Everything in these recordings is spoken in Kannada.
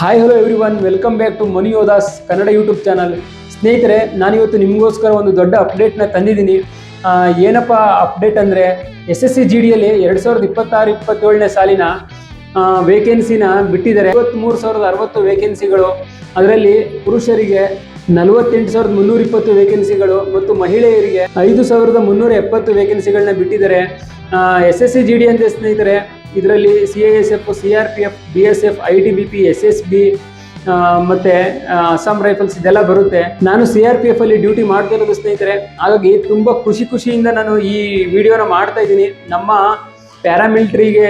Hi hello everyone welcome back to ಮನಿ ಯೋದಾಸ್ ಕನ್ನಡ ಯೂಟ್ಯೂಬ್ ಚಾನಲ್ ಸ್ನೇಹಿತರೆ, ನಾನಿವತ್ತು ನಿಮಗೋಸ್ಕರ ಒಂದು ದೊಡ್ಡ ಅಪ್ಡೇಟ್ನ ತಂದಿದ್ದೀನಿ. ಏನಪ್ಪ ಅಪ್ಡೇಟ್ ಅಂದರೆ ಎಸ್ ಎಸ್ ಸಿ ಜಿ ಡಿಯಲ್ಲಿ ಎರಡು ಸಾವಿರದ ಇಪ್ಪತ್ತಾರು, ಇಪ್ಪತ್ತೇಳನೇ ಸಾಲಿನ ವೇಕೆನ್ಸಿನ ಬಿಟ್ಟಿದ್ದಾರೆ. ಐವತ್ತ್ಮೂರು ಸಾವಿರದ ಅರವತ್ತು ವೇಕೆನ್ಸಿಗಳು ಅದರಲ್ಲಿ ಪುರುಷರಿಗೆ ನಲವತ್ತೆಂಟು ಸಾವಿರದ ಮುನ್ನೂರ ಇಪ್ಪತ್ತು ವೇಕೆನ್ಸಿಗಳು ಮತ್ತು ಮಹಿಳೆಯರಿಗೆ ಐದು ಸಾವಿರದ ಮುನ್ನೂರ ಎಪ್ಪತ್ತು ವೇಕೆನ್ಸಿಗಳನ್ನ ಬಿಟ್ಟಿದ್ದಾರೆ. S S C G D ಅಂತ ಸ್ನೇಹಿತರೆ ಇದರಲ್ಲಿ C I S F C R P F B S F I T B P S S B ಮತ್ತೆ ಅಸ್ಸಾಂ ರೈಫಲ್ಸ್ ಇದೆಲ್ಲ ಬರುತ್ತೆ. ನಾನು ಸಿ ಆರ್ ಪಿ ಎಫ್ ಅಲ್ಲಿ ಡ್ಯೂಟಿ ಮಾಡ್ತಾ ಇರೋದು ಸ್ನೇಹಿತರೆ. ಹಾಗಾಗಿ ತುಂಬ ಖುಷಿ ಖುಷಿಯಿಂದ ನಾನು ಈ ವಿಡಿಯೋನ ಮಾಡ್ತಾ ಇದ್ದೀನಿ. ನಮ್ಮ ಪ್ಯಾರಾಮಿಲ್ಟ್ರಿಗೆ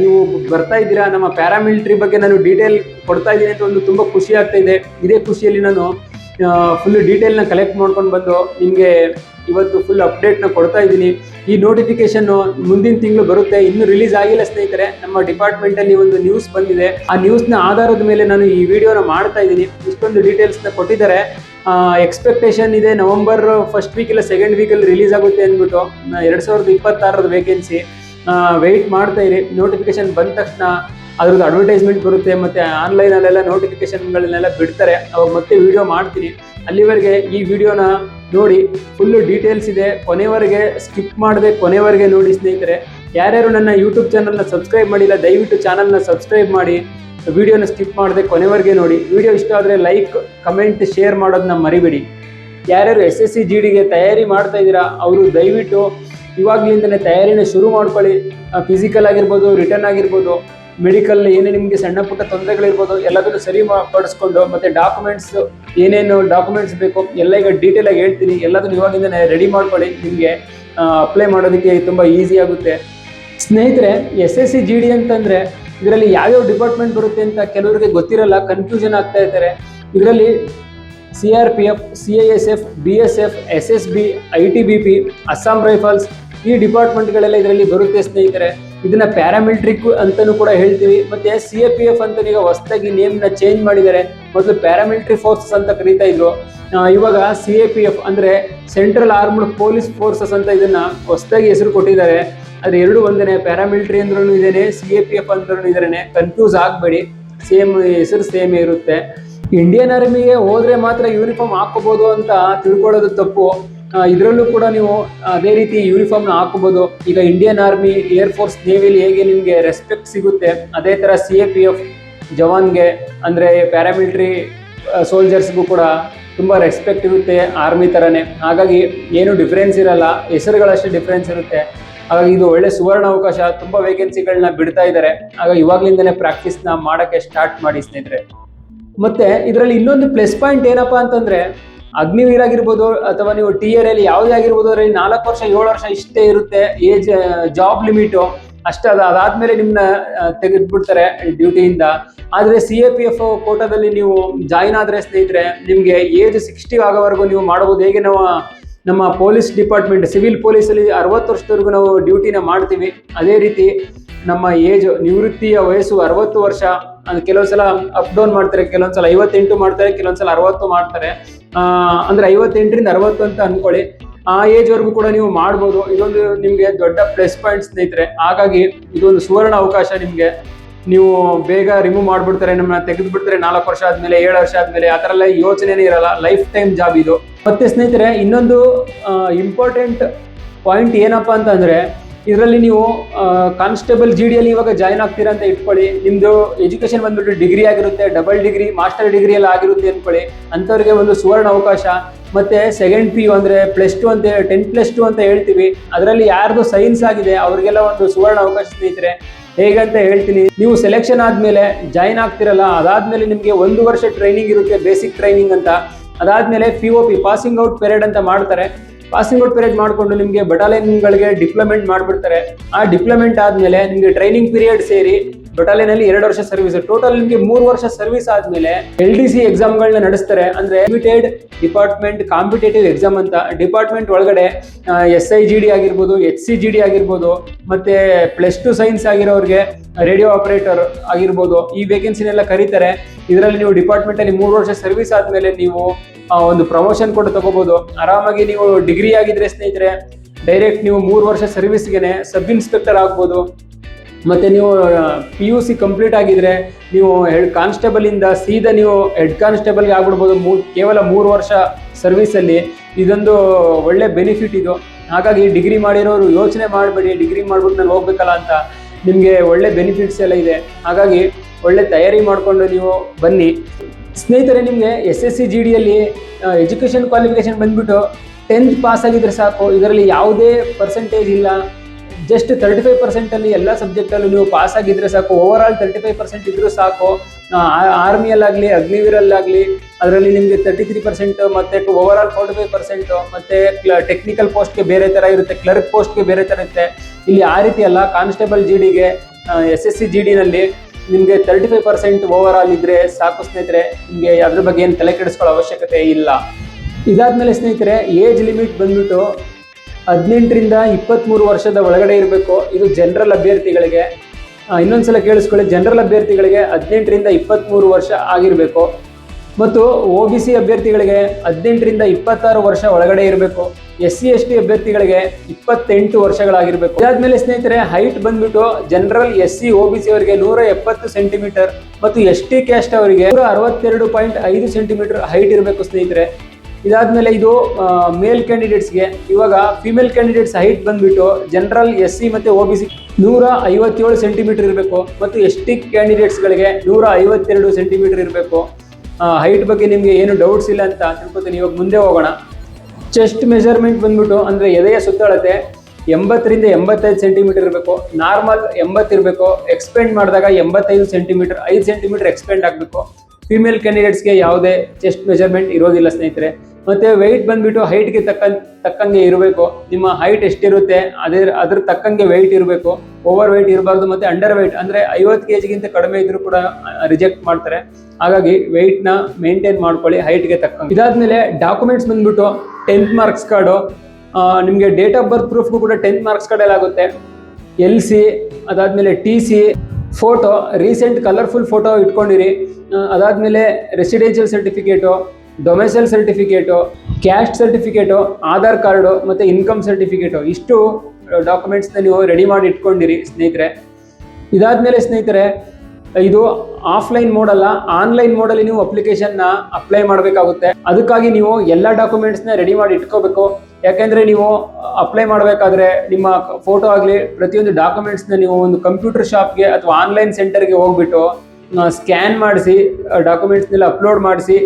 ನೀವು ಬರ್ತಾ ಇದ್ದೀರಾ? ನಮ್ಮ ಪ್ಯಾರಾಮಿಲ್ಟ್ರಿ ಬಗ್ಗೆ ನಾನು ಡೀಟೇಲ್ ಕೊಡ್ತಾ ಇದ್ದೀನಿ ಅಂತ ಒಂದು ತುಂಬ ಖುಷಿ ಆಗ್ತಾ ಇದೆ. ಇದೇ ಖುಷಿಯಲ್ಲಿ ನಾನು ಫುಲ್ ಡೀಟೇಲ್ನ ಕಲೆಕ್ಟ್ ಮಾಡ್ಕೊಂಡು ಬಂದು ನಿಮಗೆ ಇವತ್ತು ಫುಲ್ ಅಪ್ಡೇಟ್ನ ಕೊಡ್ತಾ ಇದ್ದೀನಿ. ಈ ನೋಟಿಫಿಕೇಶನ್ನು ಮುಂದಿನ ತಿಂಗಳು ಬರುತ್ತೆ, ಇನ್ನೂ ರಿಲೀಸ್ ಆಗಿಲ್ಲ ಸ್ನೇಹಿತರೆ. ನಮ್ಮ ಡಿಪಾರ್ಟ್ಮೆಂಟಲ್ಲಿ ಒಂದು ನ್ಯೂಸ್ ಬಂದಿದೆ. ಆ ನ್ಯೂಸ್ನ ಆಧಾರದ ಮೇಲೆ ನಾನು ಈ ವಿಡಿಯೋನ ಮಾಡ್ತಾ ಇದ್ದೀನಿ. ಇಷ್ಟೊಂದು ಡೀಟೇಲ್ಸ್ನ ಕೊಟ್ಟಿದ್ದಾರೆ. ಎಕ್ಸ್ಪೆಕ್ಟೇಷನ್ ಇದೆ ನವೆಂಬರ್ ಫಸ್ಟ್ ವೀಕ್ ಇಲ್ಲ ಸೆಕೆಂಡ್ ವೀಕಲ್ಲಿ ರಿಲೀಸ್ ಆಗುತ್ತೆ ಅಂದ್ಬಿಟ್ಟು ಎರಡು ಸಾವಿರದ ಇಪ್ಪತ್ತಾರದ ವೇಕೆನ್ಸಿ ವೆಯ್ಟ್ ಮಾಡ್ತಾ ಇರಿ. ನೋಟಿಫಿಕೇಶನ್ ಬಂದ ತಕ್ಷಣ ಅದ್ರದ್ದು ಅಡ್ವರ್ಟೈಸ್ಮೆಂಟ್ ಬರುತ್ತೆ, ಮತ್ತೆ ಆನ್ಲೈನಲ್ಲೆಲ್ಲ ನೋಟಿಫಿಕೇಶನ್ಗಳನ್ನೆಲ್ಲ ಬಿಡ್ತಾರೆ. ಅವಾಗ ಮತ್ತೆ ವಿಡಿಯೋ ಮಾಡ್ತೀನಿ. ಅಲ್ಲಿವರೆಗೆ ಈ ವಿಡಿಯೋನ ನೋಡಿ ಫುಲ್ಲು ಡೀಟೇಲ್ಸ್ ಇದೆ. ಕೊನೆವರೆಗೆ ಸ್ಕಿಪ್ ಮಾಡದೆ, ಕೊನೆವರೆಗೆ ನೋಡಿ ಸ್ನೇಹಿತರೆ. ಯಾರ್ಯಾರು ನನ್ನ ಯೂಟ್ಯೂಬ್ ಚಾನಲ್ನ ಸಬ್ಸ್ಕ್ರೈಬ್ ಮಾಡಿಲ್ಲ, ದಯವಿಟ್ಟು ಚಾನಲ್ನ ಸಬ್ಸ್ಕ್ರೈಬ್ ಮಾಡಿ. ವಿಡಿಯೋನ ಸ್ಕಿಪ್ ಮಾಡದೆ, ಕೊನೆವರೆಗೆ ನೋಡಿ. ವಿಡಿಯೋ ಇಷ್ಟ ಆದರೆ ಲೈಕ್ ಕಮೆಂಟ್ ಶೇರ್ ಮಾಡೋದನ್ನ ಮರಿಬೇಡಿ. ಯಾರ್ಯಾರು ಎಸ್ ಎಸ್ ಸಿ ಜಿ ಡಿಗೆ ತಯಾರಿ ಮಾಡ್ತಾ ಇದ್ದೀರಾ, ಅವರು ದಯವಿಟ್ಟು ಇವಾಗ್ಲಿಂದನೇ ತಯಾರಿನ ಶುರು ಮಾಡ್ಕೊಳ್ಳಿ. ಫಿಸಿಕಲ್ ಆಗಿರ್ಬೋದು ರಿಟರ್ನ್ ಆಗಿರ್ಬೋದು. ಮೆಡಿಕಲ್ ಏನೇ ನಿಮಗೆ ಸಣ್ಣ ಪುಟ್ಟ ತೊಂದರೆಗಳಿರ್ಬೋದು ಎಲ್ಲದನ್ನು ಸರಿ ಪಡಿಸ್ಕೊಂಡು ಮತ್ತೆ ಡಾಕ್ಯುಮೆಂಟ್ಸ್ ಏನೇನು ಡಾಕ್ಯುಮೆಂಟ್ಸ್ ಬೇಕು, ಎಲ್ಲ ಈಗ ಡೀಟೇಲ್ ಆಗಿ ಹೇಳ್ತೀನಿ. ಎಲ್ಲದನ್ನು ಇವಾಗಿಂದ ರೆಡಿ ಮಾಡ್ಕೊಳ್ಳಿ. ನಿಮಗೆ ಅಪ್ಲೈ ಮಾಡೋದಕ್ಕೆ ತುಂಬ ಈಸಿ ಆಗುತ್ತೆ. ಸ್ನೇಹಿತರೆ S S C G D ಅಂತಂದ್ರೆ ಇದರಲ್ಲಿ ಯಾವ್ಯಾವ ಡಿಪಾರ್ಟ್ಮೆಂಟ್ ಬರುತ್ತೆ ಅಂತ ಕೆಲವರಿಗೆ ಗೊತ್ತಿರಲ್ಲ ಕನ್ಫ್ಯೂಷನ್ ಆಗ್ತಾ ಇದ್ದಾರೆ. ಇದರಲ್ಲಿ C R P F C I S F B S F S S B I T B P Assam Rifles ಈ ಡಿಪಾರ್ಟ್ಮೆಂಟ್ಗಳೆಲ್ಲ ಇದರಲ್ಲಿ ಬರುತ್ತೆ ಸ್ನೇಹಿತರೆ. ಇದನ್ನ ಪ್ಯಾರಾಮಿಲಿಟ್ರಿಕ್ ಅಂತಾನೂ ಕೂಡ ಹೇಳ್ತೀವಿ. ಮತ್ತೆ ಸಿ ಎ ಪಿ ಎಫ್ ಅಂತ ಈಗ ಹೊಸದಾಗಿ ನೇಮ್ನ ಚೇಂಜ್ ಮಾಡಿದ್ದಾರೆ. ಮೊದಲು ಪ್ಯಾರಾಮಿಲಿಟ್ರಿ ಫೋರ್ಸಸ್ ಅಂತ ಕರೀತಾ ಇದ್ರು. ಇವಾಗ ಸಿ ಎ ಪಿ ಎಫ್ ಅಂದ್ರೆ ಸೆಂಟ್ರಲ್ ಆರ್ಮ್ಡ್ ಪೊಲೀಸ್ ಫೋರ್ಸಸ್ ಅಂತ ಇದನ್ನ ಹೊಸದಾಗಿ ಹೆಸರು ಕೊಟ್ಟಿದ್ದಾರೆ. ಅದ್ರ ಎರಡು ಒಂದೇ ಪ್ಯಾರಾಮಿಲಿಟ್ರಿ ಅಂದ್ರೂ ಇದೇನೆ ಸಿ ಎ ಪಿ ಎಫ್ ಅಂದ್ರೂ ಇದೇನೆ. ಕನ್ಫ್ಯೂಸ್ ಆಗಬೇಡಿ. ಸೇಮ್ ಹೆಸರು ಸೇಮ್ ಇರುತ್ತೆ. ಇಂಡಿಯನ್ ಆರ್ಮಿಗೆ ಹೋದ್ರೆ ಮಾತ್ರ ಯೂನಿಫಾರ್ಮ್ ಹಾಕೋಬಹುದು ಅಂತ ತಿಳ್ಕೊಳ್ಳೋದು ತಪ್ಪು. ಇದರಲ್ಲೂ ಕೂಡ ನೀವು ಅದೇ ರೀತಿ ಯೂನಿಫಾರ್ಮ್ನ ಹಾಕೋಬೋದು. ಈಗ ಇಂಡಿಯನ್ ಆರ್ಮಿ ಏರ್ ಫೋರ್ಸ್ ನೇವಿಲಿ ಹೇಗೆ ನಿಮಗೆ ರೆಸ್ಪೆಕ್ಟ್ ಸಿಗುತ್ತೆ, ಅದೇ ಥರ ಸಿ ಎ ಪಿ ಎಫ್ ಜವಾನ್ಗೆ, ಅಂದರೆ ಪ್ಯಾರಾಮಿಲಿಟ್ರಿ ಸೋಲ್ಜರ್ಸ್ಗೂ ಕೂಡ ತುಂಬ ರೆಸ್ಪೆಕ್ಟ್ ಇರುತ್ತೆ ಆರ್ಮಿ ಥರನೇ ಹಾಗಾಗಿ ಏನು ಡಿಫ್ರೆನ್ಸ್ ಇರಲ್ಲ, ಹೆಸರುಗಳಷ್ಟೇ ಡಿಫ್ರೆನ್ಸ್ ಇರುತ್ತೆ. ಹಾಗಾಗಿ ಇದು ಒಳ್ಳೆ ಸುವರ್ಣ ಅವಕಾಶ ತುಂಬ ವೇಕೆನ್ಸಿಗಳನ್ನ ಬಿಡ್ತಾ ಇದ್ದಾರೆ ಹಾಗಾಗಿ ಇವಾಗ್ಲಿಂದನೇ ಪ್ರಾಕ್ಟೀಸ್ನ ಮಾಡೋಕ್ಕೆ ಸ್ಟಾರ್ಟ್ ಮಾಡಿ ಸ್ನೇಹಿತರೆ. ಮತ್ತೆ ಇದರಲ್ಲಿ ಇನ್ನೊಂದು ಪ್ಲಸ್ ಪಾಯಿಂಟ್ ಏನಪ್ಪಾ ಅಂತಂದ್ರೆ ಅಗ್ನಿವೀರ್ ಆಗಿರ್ಬೋದು ಅಥವಾ ನೀವು ಟಿ ಎಲ್ ಯಾವುದೇ ಆಗಿರ್ಬೋದು, ಅದರಲ್ಲಿ ನಾಲ್ಕು ವರ್ಷ, ಏಳು ವರ್ಷ ಇಷ್ಟೇ ಇರುತ್ತೆ ಏಜ್ ಜಾಬ್ ಲಿಮಿಟು. ಅಷ್ಟೇ ಅದ, ಅದಾದ್ಮೇಲೆ ನಿಮ್ಮನ್ನ ತೆಗೆದ್ಬಿಡ್ತಾರೆ ಡ್ಯೂಟಿಯಿಂದ. ಆದ್ರೆ ಸಿ ಎ ಪಿ ಎಫ್ ಕೋಟಾದಲ್ಲಿ ನೀವು ಜಾಯಿನ್ ಆದ್ರೆ ಸ್ನೇಹಿತರೆ, ನಿಮ್ಗೆ ಏಜ್ ಸಿಕ್ಸ್ಟಿ ಆಗೋವರೆಗೂ ನೀವು ಮಾಡಬಹುದು. ಹೇಗೆ ನಾವು, ನಮ್ಮ ಪೊಲೀಸ್ ಡಿಪಾರ್ಟ್ಮೆಂಟ್, ಸಿವಿಲ್ ಪೊಲೀಸಲ್ಲಿ ಅರವತ್ತು ವರ್ಷದವರೆಗೂ ನಾವು ಡ್ಯೂಟಿನ ಮಾಡ್ತೀವಿ. ಅದೇ ರೀತಿ ನಮ್ಮ ಏಜ್ ನಿವೃತ್ತಿಯ ವಯಸ್ಸು ಅರವತ್ತು ವರ್ಷ, ಅದು ಕೆಲವೊಂದು ಸಲ ಅಪ್ ಡೌನ್ ಮಾಡ್ತಾರೆ, ಕೆಲವೊಂದ್ಸಲ ಐವತ್ತೆಂಟು ಮಾಡ್ತಾರೆ, ಕೆಲವೊಂದ್ಸಲ ಅರವತ್ತು ಮಾಡ್ತಾರೆ. ಅಂದ್ರೆ ಐವತ್ತೆಂಟರಿಂದ ಅರವತ್ತು ಅಂತ ಅನ್ಕೊಳ್ಳಿ. ಆ ಏಜ್ ವರೆಗೂ ಕೂಡ ನೀವು ಮಾಡ್ಬೋದು. ಇದೊಂದು ನಿಮಗೆ ದೊಡ್ಡ ಪ್ಲಸ್ ಪಾಯಿಂಟ್ ಸ್ನೇಹಿತರೆ. ಹಾಗಾಗಿ ಇದೊಂದು ಸುವರ್ಣ ಅವಕಾಶ ನಿಮಗೆ. ನೀವು ಬೇಗ ರಿಮೂವ್ ಮಾಡ್ಬಿಡ್ತಾರೆ, ನಮ್ಮನ್ನ ತೆಗೆದು ಬಿಡ್ತಾರೆ ನಾಲ್ಕು ವರ್ಷ ಆದ್ಮೇಲೆ, ಏಳು ವರ್ಷ ಆದ್ಮೇಲೆ, ಆ ಥರ ಎಲ್ಲ ಯೋಚನೆನೇ ಇರಲ್ಲ. ಲೈಫ್ ಟೈಮ್ ಜಾಬ್ ಇದು. ಮತ್ತೆ ಸ್ನೇಹಿತರೆ, ಇನ್ನೊಂದು ಇಂಪಾರ್ಟೆಂಟ್ ಪಾಯಿಂಟ್ ಏನಪ್ಪಾ ಅಂತಂದ್ರೆ ಇದರಲ್ಲಿ ನೀವು ಕಾನ್ಸ್ಟೇಬಲ್ ಜಿ ಡಿಯಲ್ಲಿ ಇವಾಗ ಜಾಯ್ನ್ ಆಗ್ತೀರಾ ಅಂತ ಇಟ್ಕೊಳ್ಳಿ. ನಿಮ್ದು ಎಜುಕೇಶನ್ ಬಂದ್ಬಿಟ್ಟು ಡಿಗ್ರಿ ಆಗಿರುತ್ತೆ ಡಬಲ್ ಡಿಗ್ರಿ ಮಾಸ್ಟರ್ ಡಿಗ್ರಿ ಎಲ್ಲ ಆಗಿರುತ್ತೆ ಅನ್ಕೊಳ್ಳಿ ಅಂಥವ್ರಿಗೆ ಒಂದು ಸುವರ್ಣ ಅವಕಾಶ. ಮತ್ತೆ ಸೆಕೆಂಡ್ ಪಿ ಯು ಅಂದ್ರೆ ಪ್ಲಸ್ ಟು ಅಂತ ಟೆನ್ ಪ್ಲಸ್ ಟು ಅಂತ ಹೇಳ್ತೀವಿ. ಅದರಲ್ಲಿ ಯಾರ್ದು ಸೈನ್ಸ್ ಆಗಿದೆ, ಅವ್ರಿಗೆಲ್ಲ ಒಂದು ಸುವರ್ಣ ಅವಕಾಶ ಸ್ನೇಹಿತರೆ. ಹೇಗಂತ ಹೇಳ್ತೀನಿ. ನೀವು ಸೆಲೆಕ್ಷನ್ ಆದ್ಮೇಲೆ ಜಾಯ್ನ್ ಆಗ್ತಿರಲ್ಲ, ಅದಾದ್ಮೇಲೆ ನಿಮಗೆ ಒಂದು ವರ್ಷ ಟ್ರೈನಿಂಗ್ ಇರುತ್ತೆ ಬೇಸಿಕ್ ಟ್ರೈನಿಂಗ್ ಅಂತ. ಅದಾದ್ಮೇಲೆ P O P passing out period ಅಂತ ಮಾಡ್ತಾರೆ. ಪಾಸಿಂಗ್ ಔಟ್ ಪೀರಿಯಡ್ ಮಾಡಿಕೊಂಡು ನಿಮಗೆ ಬಟಾಲಿಯನ್ಗಳಿಗೆ ಡಿಪ್ಲೊಮೆಂಟ್ ಮಾಡಿಬಿಡ್ತಾರೆ. ಆ ಡಿಪ್ಲೊಮೆಂಟ್ ಆದಮೇಲೆ ನಿಮಗೆ ಟ್ರೈನಿಂಗ್ ಪೀರಿಯಡ್ ಸೇರಿ ಬಟಾಲಿಯನ್ ಅಲ್ಲಿ ಎರಡು ವರ್ಷ ಸರ್ವಿಸ್ ಟೋಟಲ್ ನಿಮಗೆ ಮೂರು ವರ್ಷ ಸರ್ವಿಸ್ ಆದ್ಮೇಲೆ ಎಲ್ ಡಿ ಸಿ ಎಕ್ಸಾಮ್ಗಳನ್ನ ನಡೆಸ್ತಾರೆ. ಅಂದ್ರೆ ಲಿಮಿಟೆಡ್ ಡಿಪಾರ್ಟ್ಮೆಂಟ್ ಕಾಂಪಿಟೇಟಿವ್ ಎಕ್ಸಾಮ್ ಅಂತ. ಡಿಪಾರ್ಟ್ಮೆಂಟ್ ಒಳಗಡೆ ಎಸ್ ಐ ಜಿ ಡಿ ಆಗಿರ್ಬೋದು ಎಚ್ ಸಿ ಜಿ ಡಿ ಆಗಿರ್ಬೋದು, ಮತ್ತೆ ಪ್ಲಸ್ ಟು ಸೈನ್ಸ್ ಆಗಿರೋರಿಗೆ ರೇಡಿಯೋ ಆಪರೇಟರ್ ಆಗಿರ್ಬೋದು, ಈ ವೇಕೆನ್ಸಿನೆಲ್ಲ ಕರೀತಾರೆ. ಇದರಲ್ಲಿ ನೀವು ಡಿಪಾರ್ಟ್ಮೆಂಟ್ ಅಲ್ಲಿ ಮೂರು ವರ್ಷ ಸರ್ವಿಸ್ ಆದ್ಮೇಲೆ ನೀವು ಒಂದು ಪ್ರಮೋಷನ್ ಕೂಡ ತಗೋಬಹುದು ಆರಾಮಾಗಿ ನೀವು ಡಿಗ್ರಿ ಆಗಿದ್ರೆ, ಸ್ನೇಹಿತರೆ ಡೈರೆಕ್ಟ್ ನೀವು ಮೂರು ವರ್ಷ ಸರ್ವಿಸ್ಗೆನೆ ಸಬ್ ಇನ್ಸ್ಪೆಕ್ಟರ್ ಆಗ್ಬೋದು. ಮತ್ತು ನೀವು ಪಿ ಯು ಸಿ ಕಂಪ್ಲೀಟ್ ಆಗಿದ್ದರೆ ನೀವು ಹೆಡ್ ಕಾನ್ಸ್ಟೇಬಲಿಂದ ಸೀದಾ ನೀವು ಹೆಡ್ ಕಾನ್ಸ್ಟೇಬಲ್ಗೆ ಆಗ್ಬಿಡ್ಬೋದು. ಮೂ, ಕೇವಲ ಮೂರು ವರ್ಷ ಸರ್ವಿಸಲ್ಲಿ ಇದೊಂದು ಒಳ್ಳೆ ಬೆನಿಫಿಟ್ ಇದು. ಹಾಗಾಗಿ ಡಿಗ್ರಿ ಮಾಡಿರೋರು ಯೋಚನೆ ಮಾಡಬೇಡಿ. ಡಿಗ್ರಿ ಮಾಡ್ಬಿಟ್ಟು ನಾನು ಹೋಗ್ಬೇಕಲ್ಲ ಅಂತ ನಿಮಗೆ ಒಳ್ಳೆ ಬೆನಿಫಿಟ್ಸ್ ಎಲ್ಲ ಇದೆ. ಹಾಗಾಗಿ ಒಳ್ಳೆ ತಯಾರಿ ಮಾಡಿಕೊಂಡು ನೀವು ಬನ್ನಿ. ಸ್ನೇಹಿತರೆ, ನಿಮಗೆ ಎಸ್ ಎಸ್ ಸಿ ಜಿ ಡಿಯಲ್ಲಿ ಎಜುಕೇಷನ್ ಕ್ವಾಲಿಫಿಕೇಷನ್ ಬಂದ್ಬಿಟ್ಟು ಟೆಂತ್ ಪಾಸ್ ಆಗಿದ್ರೆ ಸಾಕು. ಇದರಲ್ಲಿ ಯಾವುದೇ ಪರ್ಸೆಂಟೇಜ್ ಇಲ್ಲ. ಜಸ್ಟ್ ತರ್ಟಿ ಫೈವ್ ಪರ್ಸೆಂಟಲ್ಲಿ ಎಲ್ಲ ಸಬ್ಜೆಕ್ಟಲ್ಲೂ ನೀವು ಪಾಸ್ ಆಗಿದ್ರೆ ಸಾಕು. Overall thirty five percent ಇದ್ರೂ ಸಾಕು ಆರ್ಮಿಯಲ್ಲಾಗಲಿ ಅಗ್ನಿವೀರಲ್ಲಾಗಲಿ, ಅದರಲ್ಲಿ ನಿಮಗೆ ತರ್ಟಿ ತ್ರೀ ಪರ್ಸೆಂಟ್ ಮತ್ತು overall forty five percent ಮತ್ತು ಟೆಕ್ನಿಕಲ್ ಪೋಸ್ಟ್ಗೆ ಬೇರೆ ಥರ ಇರುತ್ತೆ ಕ್ಲರ್ಕ್ ಪೋಸ್ಟ್ಗೆ ಬೇರೆ ಥರ ಇರುತ್ತೆ. ಇಲ್ಲಿ ಆ ರೀತಿ ಅಲ್ಲ ಕಾನ್ಸ್ಟೇಬಲ್ ಜಿ ಡಿಗೆ ಎಸ್ ಎಸ್ ಸಿ ಜಿ ಡಿನಲ್ಲಿ ನಿಮಗೆ thirty five percent overall ಇದ್ರೆ ಸಾಕು ಸ್ನೇಹಿತರೆ. ನಿಮಗೆ ಅದ್ರ ಬಗ್ಗೆ ಏನು ತಲೆ ಕೆಡಿಸ್ಕೊಳ್ಳೋ ಅವಶ್ಯಕತೆ ಇಲ್ಲ. ಇದಾದ್ಮೇಲೆ ಸ್ನೇಹಿತರೆ ಏಜ್ ಲಿಮಿಟ್ ಬಂದ್ಬಿಟ್ಟು ಹದಿನೆಂಟರಿಂದ ಇಪ್ಪತ್ತ್ಮೂರು ವರ್ಷದ ಒಳಗಡೆ ಇರಬೇಕು. ಇದು ಜನರಲ್ ಅಭ್ಯರ್ಥಿಗಳಿಗೆ ಇನ್ನೊಂದು ಸಲ ಕೇಳಿಸ್ಕೊಳ್ಳಿ. ಜನರಲ್ ಅಭ್ಯರ್ಥಿಗಳಿಗೆ ಹದಿನೆಂಟರಿಂದ ಇಪ್ಪತ್ತ್ಮೂರು ವರ್ಷ ಆಗಿರಬೇಕು. ಮತ್ತು ಒ ಬಿ ಸಿ ಅಭ್ಯರ್ಥಿಗಳಿಗೆ ಹದಿನೆಂಟರಿಂದ ಇಪ್ಪತ್ತಾರು ವರ್ಷ ಒಳಗಡೆ ಇರಬೇಕು. ಎಸ್ ಸಿ ಎಸ್ ಟಿ ಅಭ್ಯರ್ಥಿಗಳಿಗೆ ಇಪ್ಪತ್ತೆಂಟು ವರ್ಷಗಳಾಗಿರಬೇಕು. ಇದಾದ್ಮೇಲೆ ಸ್ನೇಹಿತರೆ ಹೈಟ್ ಬಂದ್ಬಿಟ್ಟು general S C O B C ಅವರಿಗೆ ನೂರ ಎಪ್ಪತ್ತು ಸೆಂಟಿಮೀಟರ್ ಮತ್ತು ಎಸ್ ಟಿ ಕ್ಯಾಸ್ಟ್ ಅವರಿಗೆ ನೂರ ಅರವತ್ತೆರಡು ಪಾಯಿಂಟ್ ಐದು ಸೆಂಟಿಮೀಟರ್ ಹೈಟ್ ಇರಬೇಕು ಸ್ನೇಹಿತರೆ. ಇದಾದ್ಮೇಲೆ ಇದು ಮೇಲ್ ಕ್ಯಾಂಡಿಡೇಟ್ಸ್ಗೆ ಇವಾಗ ಫಿಮೇಲ್ ಕ್ಯಾಂಡಿಡೇಟ್ಸ್ ಹೈಟ್ ಬಂದ್ಬಿಟ್ಟು ಜನರಲ್ ಎಸ್ ಸಿ ಮತ್ತು ಓ ಬಿ ಸಿ ನೂರ ಐವತ್ತೇಳು ಸೆಂಟಿಮೀಟರ್ ಇರಬೇಕು ಮತ್ತು ಎಸ್ ಟಿ ಕ್ಯಾಂಡಿಡೇಟ್ಸ್ಗಳಿಗೆ ನೂರ ಐವತ್ತೆರಡು ಸೆಂಟಿಮೀಟರ್ ಇರಬೇಕು. ಹೈಟ್ ಬಗ್ಗೆ ನಿಮಗೆ ಏನು ಡೌಟ್ಸ್ ಇಲ್ಲ ಅಂತ ತಿಳ್ಕೊತೀನಿ. ಇವಾಗ ಮುಂದೆ ಹೋಗೋಣ. ಚೆಸ್ಟ್ ಮೆಜರ್ಮೆಂಟ್ ಬಂದ್ಬಿಟ್ಟು ಅಂದರೆ ಎದೆಯ ಸುತ್ತಳತೆ ಎಂಬತ್ತರಿಂದ ಎಂಬತ್ತೈದು ಸೆಂಟಿಮೀಟರ್ ಇರಬೇಕು. ನಾರ್ಮಲ್ ಎಂಬತ್ತಿರಬೇಕು ಎಕ್ಸ್ಪೆಂಡ್ ಮಾಡಿದಾಗ ಎಂಬತ್ತೈದು ಸೆಂಟಿಮೀಟರ್ ಐದು ಸೆಂಟಿಮೀಟರ್ ಎಕ್ಸ್ಪೆಂಡ್ ಆಗಬೇಕು. ಫಿಮೇಲ್ ಕ್ಯಾಂಡಿಡೇಟ್ಸ್ಗೆ ಯಾವುದೇ ಚೆಸ್ಟ್ ಮೆಜರ್ಮೆಂಟ್ ಇರೋದಿಲ್ಲ, ಸ್ನೇಹಿತರೆ. ಮತ್ತು ವೆಯ್ಟ್ ಬಂದ್ಬಿಟ್ಟು ಹೈಟ್ಗೆ ತಕ್ಕ, ತಕ್ಕಂಗೆ ಇರಬೇಕು. ನಿಮ್ಮ ಹೈಟ್ ಎಷ್ಟಿರುತ್ತೆ, ಅದೇ, ಅದ್ರ ತಕ್ಕಂಗೆ ವೆಯ್ಟ್ ಇರಬೇಕು. ಓವರ್ ವೆಯ್ಟ್ ಇರಬಾರ್ದು ಮತ್ತು ಅಂಡರ್ ವೆಯ್ಟ್ ಅಂದರೆ ಐವತ್ತು ಕೆ ಜಿಗಿಂತ ಕಡಿಮೆ ಇದ್ದರೂ ಕೂಡ ರಿಜೆಕ್ಟ್ ಮಾಡ್ತಾರೆ. ಹಾಗಾಗಿ ವೆಯ್ಟ್ನ ಮೇಂಟೈನ್ ಮಾಡ್ಕೊಳ್ಳಿ ಹೈಟ್ಗೆ ತಕ್ಕಂಗೆ. ಇದಾದಮೇಲೆ ಡಾಕ್ಯುಮೆಂಟ್ಸ್ ಬಂದ್ಬಿಟ್ಟು ಟೆಂತ್ ಮಾರ್ಕ್ಸ್ ಕಾರ್ಡು ನಿಮಗೆ ಡೇಟ್ ಆಫ್ ಬರ್ತ್ ಪ್ರೂಫ್ಗೂ ಕೂಡ ಟೆಂತ್ ಮಾರ್ಕ್ಸ್ ಕಾರ್ಡಲ್ಲಿ ಆಗುತ್ತೆ. ಎಲ್ ಸಿ ಅದಾದಮೇಲೆ T C photo, recent colourful photo ಇಟ್ಕೊಂಡಿರಿ. ಅದಾದಮೇಲೆ residential certificate, domicile certificate, caste certificate, Aadhaar card ಮತ್ತು ಇನ್ಕಮ್ ಸರ್ಟಿಫಿಕೇಟು. ಇಷ್ಟು ಡಾಕ್ಯುಮೆಂಟ್ಸ್ನ ನೀವು ರೆಡಿ ಮಾಡಿ ಇಟ್ಕೊಂಡಿರಿ ಸ್ನೇಹಿತರೆ. ಇದಾದಮೇಲೆ ಸ್ನೇಹಿತರೆ, ಇದು ಆಫ್ಲೈನ್ ಮೋಡಲ್ಲ ಆನ್ಲೈನ್ ಮೋಡಲ್ಲಿ ನೀವು ಅಪ್ಲಿಕೇಶನ್ನ ಅಪ್ಲೈ ಮಾಡಬೇಕಾಗುತ್ತೆ. ಅದಕ್ಕಾಗಿ ನೀವು ಎಲ್ಲ ಡಾಕ್ಯುಮೆಂಟ್ಸ್ನ ರೆಡಿ ಮಾಡಿ ಇಟ್ಕೋಬೇಕು. ಯಾಕೆಂದ್ರೆ ನೀವು ಅಪ್ಲೈ ಮಾಡಬೇಕಾದ್ರೆ ನಿಮ್ಮ ಫೋಟೋ ಆಗಲಿ, ಪ್ರತಿಯೊಂದು ಡಾಕ್ಯುಮೆಂಟ್ಸ್ನ ನೀವು ಒಂದು ಕಂಪ್ಯೂಟರ್ ಶಾಪ್ಗೆ ಅಥವಾ ಆನ್ಲೈನ್ ಸೆಂಟರ್ಗೆ ಹೋಗ್ಬಿಟ್ಟು ಸ್ಕ್ಯಾನ್ ಮಾಡಿಸಿ ಡಾಕ್ಯುಮೆಂಟ್ಸ್ನೆಲ್ಲ ಅಪ್ಲೋಡ್ ಮಾಡಿಸಿ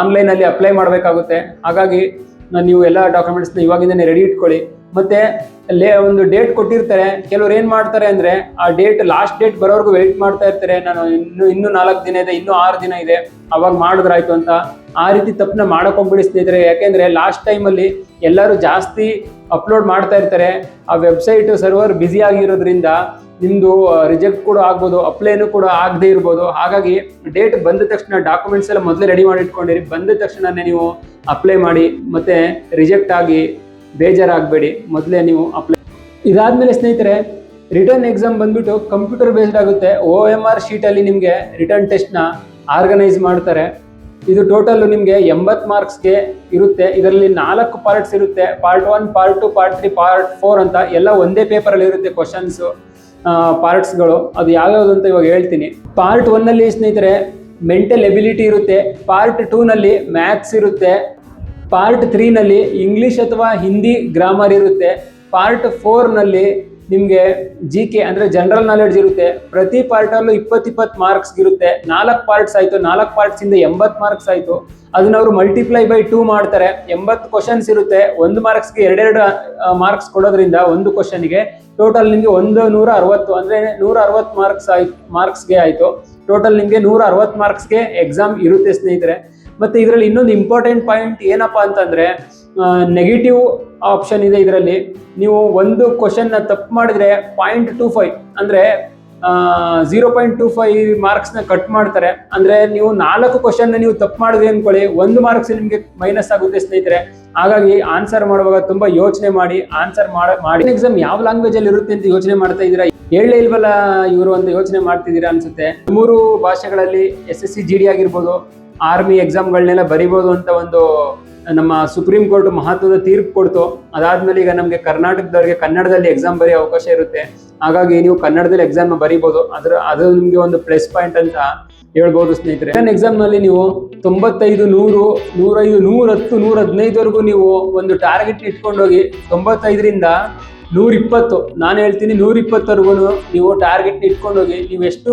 ಆನ್ಲೈನಲ್ಲಿ ಅಪ್ಲೈ ಮಾಡಬೇಕಾಗುತ್ತೆ. ಹಾಗಾಗಿ ನೀವು ಎಲ್ಲ ಡಾಕ್ಯುಮೆಂಟ್ಸ್ನ ಇವಾಗಿಂದನೇ ರೆಡಿ ಇಟ್ಕೊಳ್ಳಿ. ಮತ್ತೆ ಲೇ ಒಂದು ಡೇಟ್ ಕೊಟ್ಟಿರ್ತಾರೆ. ಕೆಲವ್ರು ಏನು ಮಾಡ್ತಾರೆ ಅಂದರೆ, ಆ ಡೇಟ್ ಲಾಸ್ಟ್ ಡೇಟ್ ಬರೋರ್ಗು ವೆಯ್ಟ್ ಮಾಡ್ತಾ ಇರ್ತಾರೆ. ನಾನು ಇನ್ನು, ಇನ್ನೂ ನಾಲ್ಕು ದಿನ ಇದೆ, ಇನ್ನೂ ಆರು ದಿನ ಇದೆ. ಅವಾಗ ಮಾಡಿದ್ರಾಯ್ತು ಅಂತ ಆ ರೀತಿ ತಪ್ಪನ್ನ ಮಾಡಕ್ ಹೋಗ್ಬಿಡಿ ಸ್ನೇಹಿತರೆ. ಯಾಕೆಂದ್ರೆ ಲಾಸ್ಟ್ ಟೈಮಲ್ಲಿ ಎಲ್ಲರೂ ಜಾಸ್ತಿ ಅಪ್ಲೋಡ್ ಮಾಡ್ತಾ ಇರ್ತಾರೆ. ಆ ವೆಬ್ಸೈಟ್ ಸರ್ವರ್ ಬ್ಯುಸಿ ಆಗಿರೋದ್ರಿಂದ ನಿಮ್ಮದು ರಿಜೆಕ್ಟ್ ಕೂಡ ಆಗ್ಬೋದು ಅಪ್ಲೈನು ಕೂಡ ಆಗದೆ ಇರ್ಬೋದು. ಹಾಗಾಗಿ ಡೇಟ್ ಬಂದ ತಕ್ಷಣ ಡಾಕ್ಯುಮೆಂಟ್ಸ್ ಎಲ್ಲ ಮೊದಲೇ ರೆಡಿ ಮಾಡಿ ಇಟ್ಕೊಂಡಿರಿ. ಬಂದ ತಕ್ಷಣನೇ ನೀವು ಅಪ್ಲೈ ಮಾಡಿ, ಮತ್ತೆ ರಿಜೆಕ್ಟ್ ಆಗಿ ಬೇಜಾರಾಗಬೇಡಿ. ಮೊದಲೇ ನೀವು ಅಪ್ಲೈ ಇದಾದ್ಮೇಲೆ ಸ್ನೇಹಿತರೆ ರಿಟರ್ನ್ ಎಕ್ಸಾಮ್ ಬಂದ್ಬಿಟ್ಟು ಕಂಪ್ಯೂಟರ್ ಬೇಸ್ಡ್ ಆಗುತ್ತೆ. ಓ ಎಂ ಆರ್ ಶೀಟಲ್ಲಿ ನಿಮಗೆ ರಿಟರ್ನ್ ಟೆಸ್ಟ್ನ ಆರ್ಗನೈಸ್ ಮಾಡ್ತಾರೆ. ಇದು ಟೋಟಲ್ ನಿಮಗೆ ಎಂಬತ್ತು ಮಾರ್ಕ್ಸ್ಗೆ ಇರುತ್ತೆ. ಇದರಲ್ಲಿ ನಾಲ್ಕು ಪಾರ್ಟ್ಸ್ ಇರುತ್ತೆ. Part one part two part three part four ಅಂತ ಎಲ್ಲ ಒಂದೇ ಪೇಪರಲ್ಲಿ ಇರುತ್ತೆ ಕ್ವಶನ್ಸು ಪಾರ್ಟ್ಸ್ಗಳು ಅದು ಯಾವ್ಯಾವುದು ಅಂತ ಇವಾಗ ಹೇಳ್ತೀನಿ. ಪಾರ್ಟ್ ಒನ್ನಲ್ಲಿ ಸ್ನೇಹಿತರೆ ಮೆಂಟಲ್ ಎಬಿಲಿಟಿ ಇರುತ್ತೆ. ಪಾರ್ಟ್ ಟೂನಲ್ಲಿ ಮ್ಯಾಥ್ಸ್ ಇರುತ್ತೆ. ಪಾರ್ಟ್ ತ್ರೀನಲ್ಲಿ ಇಂಗ್ಲೀಷ್ ಅಥವಾ ಹಿಂದಿ ಗ್ರಾಮರ್ ಇರುತ್ತೆ. ಪಾರ್ಟ್ ಫೋರ್ನಲ್ಲಿ ನಿಮಗೆ ಜಿ ಕೆ ಅಂದರೆ ಜನರಲ್ ನಾಲೆಡ್ಜ್ ಇರುತ್ತೆ. ಪ್ರತಿ ಪಾರ್ಟಲ್ಲೂ ಇಪ್ಪತ್ತಿಪ್ಪತ್ತು ಮಾರ್ಕ್ಸ್ ಇರುತ್ತೆ. ನಾಲ್ಕು ಪಾರ್ಟ್ಸ್ ಆಯಿತು. ನಾಲ್ಕು ಪಾರ್ಟ್ಸಿಂದ ಎಂಬತ್ತು ಮಾರ್ಕ್ಸ್ ಆಯಿತು. ಅದನ್ನ ಅವರು ಮಲ್ಟಿಪ್ಲೈ ಬೈ ಟೂ ಮಾಡ್ತಾರೆ. ಎಂಬತ್ತು ಕ್ವಶನ್ಸ್ ಇರುತ್ತೆ. ಒಂದು ಮಾರ್ಕ್ಸ್ಗೆ ಎರಡೆರಡು ಮಾರ್ಕ್ಸ್ ಕೊಡೋದ್ರಿಂದ ಒಂದು ಕ್ವಶನ್ಗೆ ಟೋಟಲ್ ನಿಮಗೆ ಒಂದು ನೂರ ಅರವತ್ತು ಅಂದರೆ ನೂರ ಅರವತ್ತು ಮಾರ್ಕ್ಸ್ ಆಯ್ತು ಮಾರ್ಕ್ಸ್ಗೆ ಆಯಿತು. ಟೋಟಲ್ ನಿಮಗೆ ನೂರ ಅರವತ್ತು ಮಾರ್ಕ್ಸ್ಗೆ ಎಕ್ಸಾಮ್ ಇರುತ್ತೆ ಸ್ನೇಹಿತರೆ. ಮತ್ತು ಇದರಲ್ಲಿ ಇನ್ನೊಂದು ಇಂಪಾರ್ಟೆಂಟ್ ಪಾಯಿಂಟ್ ಏನಪ್ಪ ಅಂತಂದರೆ ನೆಗೆಟಿವ್ ಆಪ್ಷನ್ ಇದೆ ಇದರಲ್ಲಿ. ನೀವು ಒಂದು ಕ್ವಶನ್ನ ತಪ್ಪು ಮಾಡಿದ್ರೆ ಪಾಯಿಂಟ್ ಟೂ ಫೈವ್ ಅಂದರೆ ಜೀರೋ ಪಾಯಿಂಟ್ ಟೂ ಫೈವ್ ಮಾರ್ಕ್ಸ್ನ ಕಟ್ ಮಾಡ್ತಾರೆ. ಅಂದರೆ ನೀವು ನಾಲ್ಕು ಕ್ವಶನ್ನ ನೀವು ತಪ್ಪು ಮಾಡಿದ್ರಿ ಅಂದ್ಕೊಳ್ಳಿ ಒಂದು ಮಾರ್ಕ್ಸ್ ನಿಮಗೆ ಮೈನಸ್ ಆಗುತ್ತೆ ಸ್ನೇಹಿತರೆ. ಹಾಗಾಗಿ ಆನ್ಸರ್ ಮಾಡುವಾಗ ತುಂಬ ಯೋಚನೆ ಮಾಡಿ ಆನ್ಸರ್ ಮಾಡ ಎಕ್ಸಾಮ್ ಯಾವ ಲ್ಯಾಂಗ್ವೇಜಲ್ಲಿ ಇರುತ್ತೆ ಅಂತ ಯೋಚನೆ ಮಾಡ್ತಾ ಇದ್ದೀರಾ? ಹೇಳಲೇ ಇಲ್ವಲ್ಲ ಇವರು ಒಂದು ಯೋಚನೆ ಮಾಡ್ತಿದ್ದೀರಾ ಅನ್ಸುತ್ತೆ. ಮೂರು ಭಾಷೆಗಳಲ್ಲಿ S S C G D ಆಗಿರ್ಬೋದು ಆರ್ಮಿ ಎಕ್ಸಾಮ್ಗಳನ್ನೆಲ್ಲ ಬರಿಬೋದು ಅಂತ ಒಂದು ನಮ್ಮ ಸುಪ್ರೀಂ ಕೋರ್ಟ್ ಮಹತ್ವದ ತೀರ್ಪು ಕೊಡ್ತು. ಅದಾದ್ಮೇಲೆ ಈಗ ನಮಗೆ ಕರ್ನಾಟಕದವರಿಗೆ ಕನ್ನಡದಲ್ಲಿ ಎಕ್ಸಾಮ್ ಬರೆಯೋ ಅವಕಾಶ ಇರುತ್ತೆ. ಹಾಗಾಗಿ ನೀವು ಕನ್ನಡದಲ್ಲಿ ಎಕ್ಸಾಮ್ ಬರಿಬೋದು. ಅದ್ರ, ಅದು ನಿಮಗೆ ಒಂದು ಪ್ಲಸ್ ಪಾಯಿಂಟ್ ಅಂತ ಹೇಳ್ಬೋದು ಸ್ನೇಹಿತರೆ. ರಿಟರ್ನ್ ಎಕ್ಸಾಮ್ನಲ್ಲಿ ನೀವು ತೊಂಬತ್ತೈದು ನೂರು, ನೂರೈದು ನೂರತ್ತು ನೂರ ಹದಿನೈದವರೆಗೂ ನೀವು ಒಂದು ಟಾರ್ಗೆಟ್ ಇಟ್ಕೊಂಡೋಗಿ ತೊಂಬತ್ತೈದರಿಂದ ನೂರ ಇಪ್ಪತ್ತು ನಾನು ಹೇಳ್ತೀನಿ ನೂರ ಇಪ್ಪತ್ತವರೆಗೂ ನೀವು ಟಾರ್ಗೆಟ್ ಇಟ್ಕೊಂಡೋಗಿ, ನೀವು ಎಷ್ಟು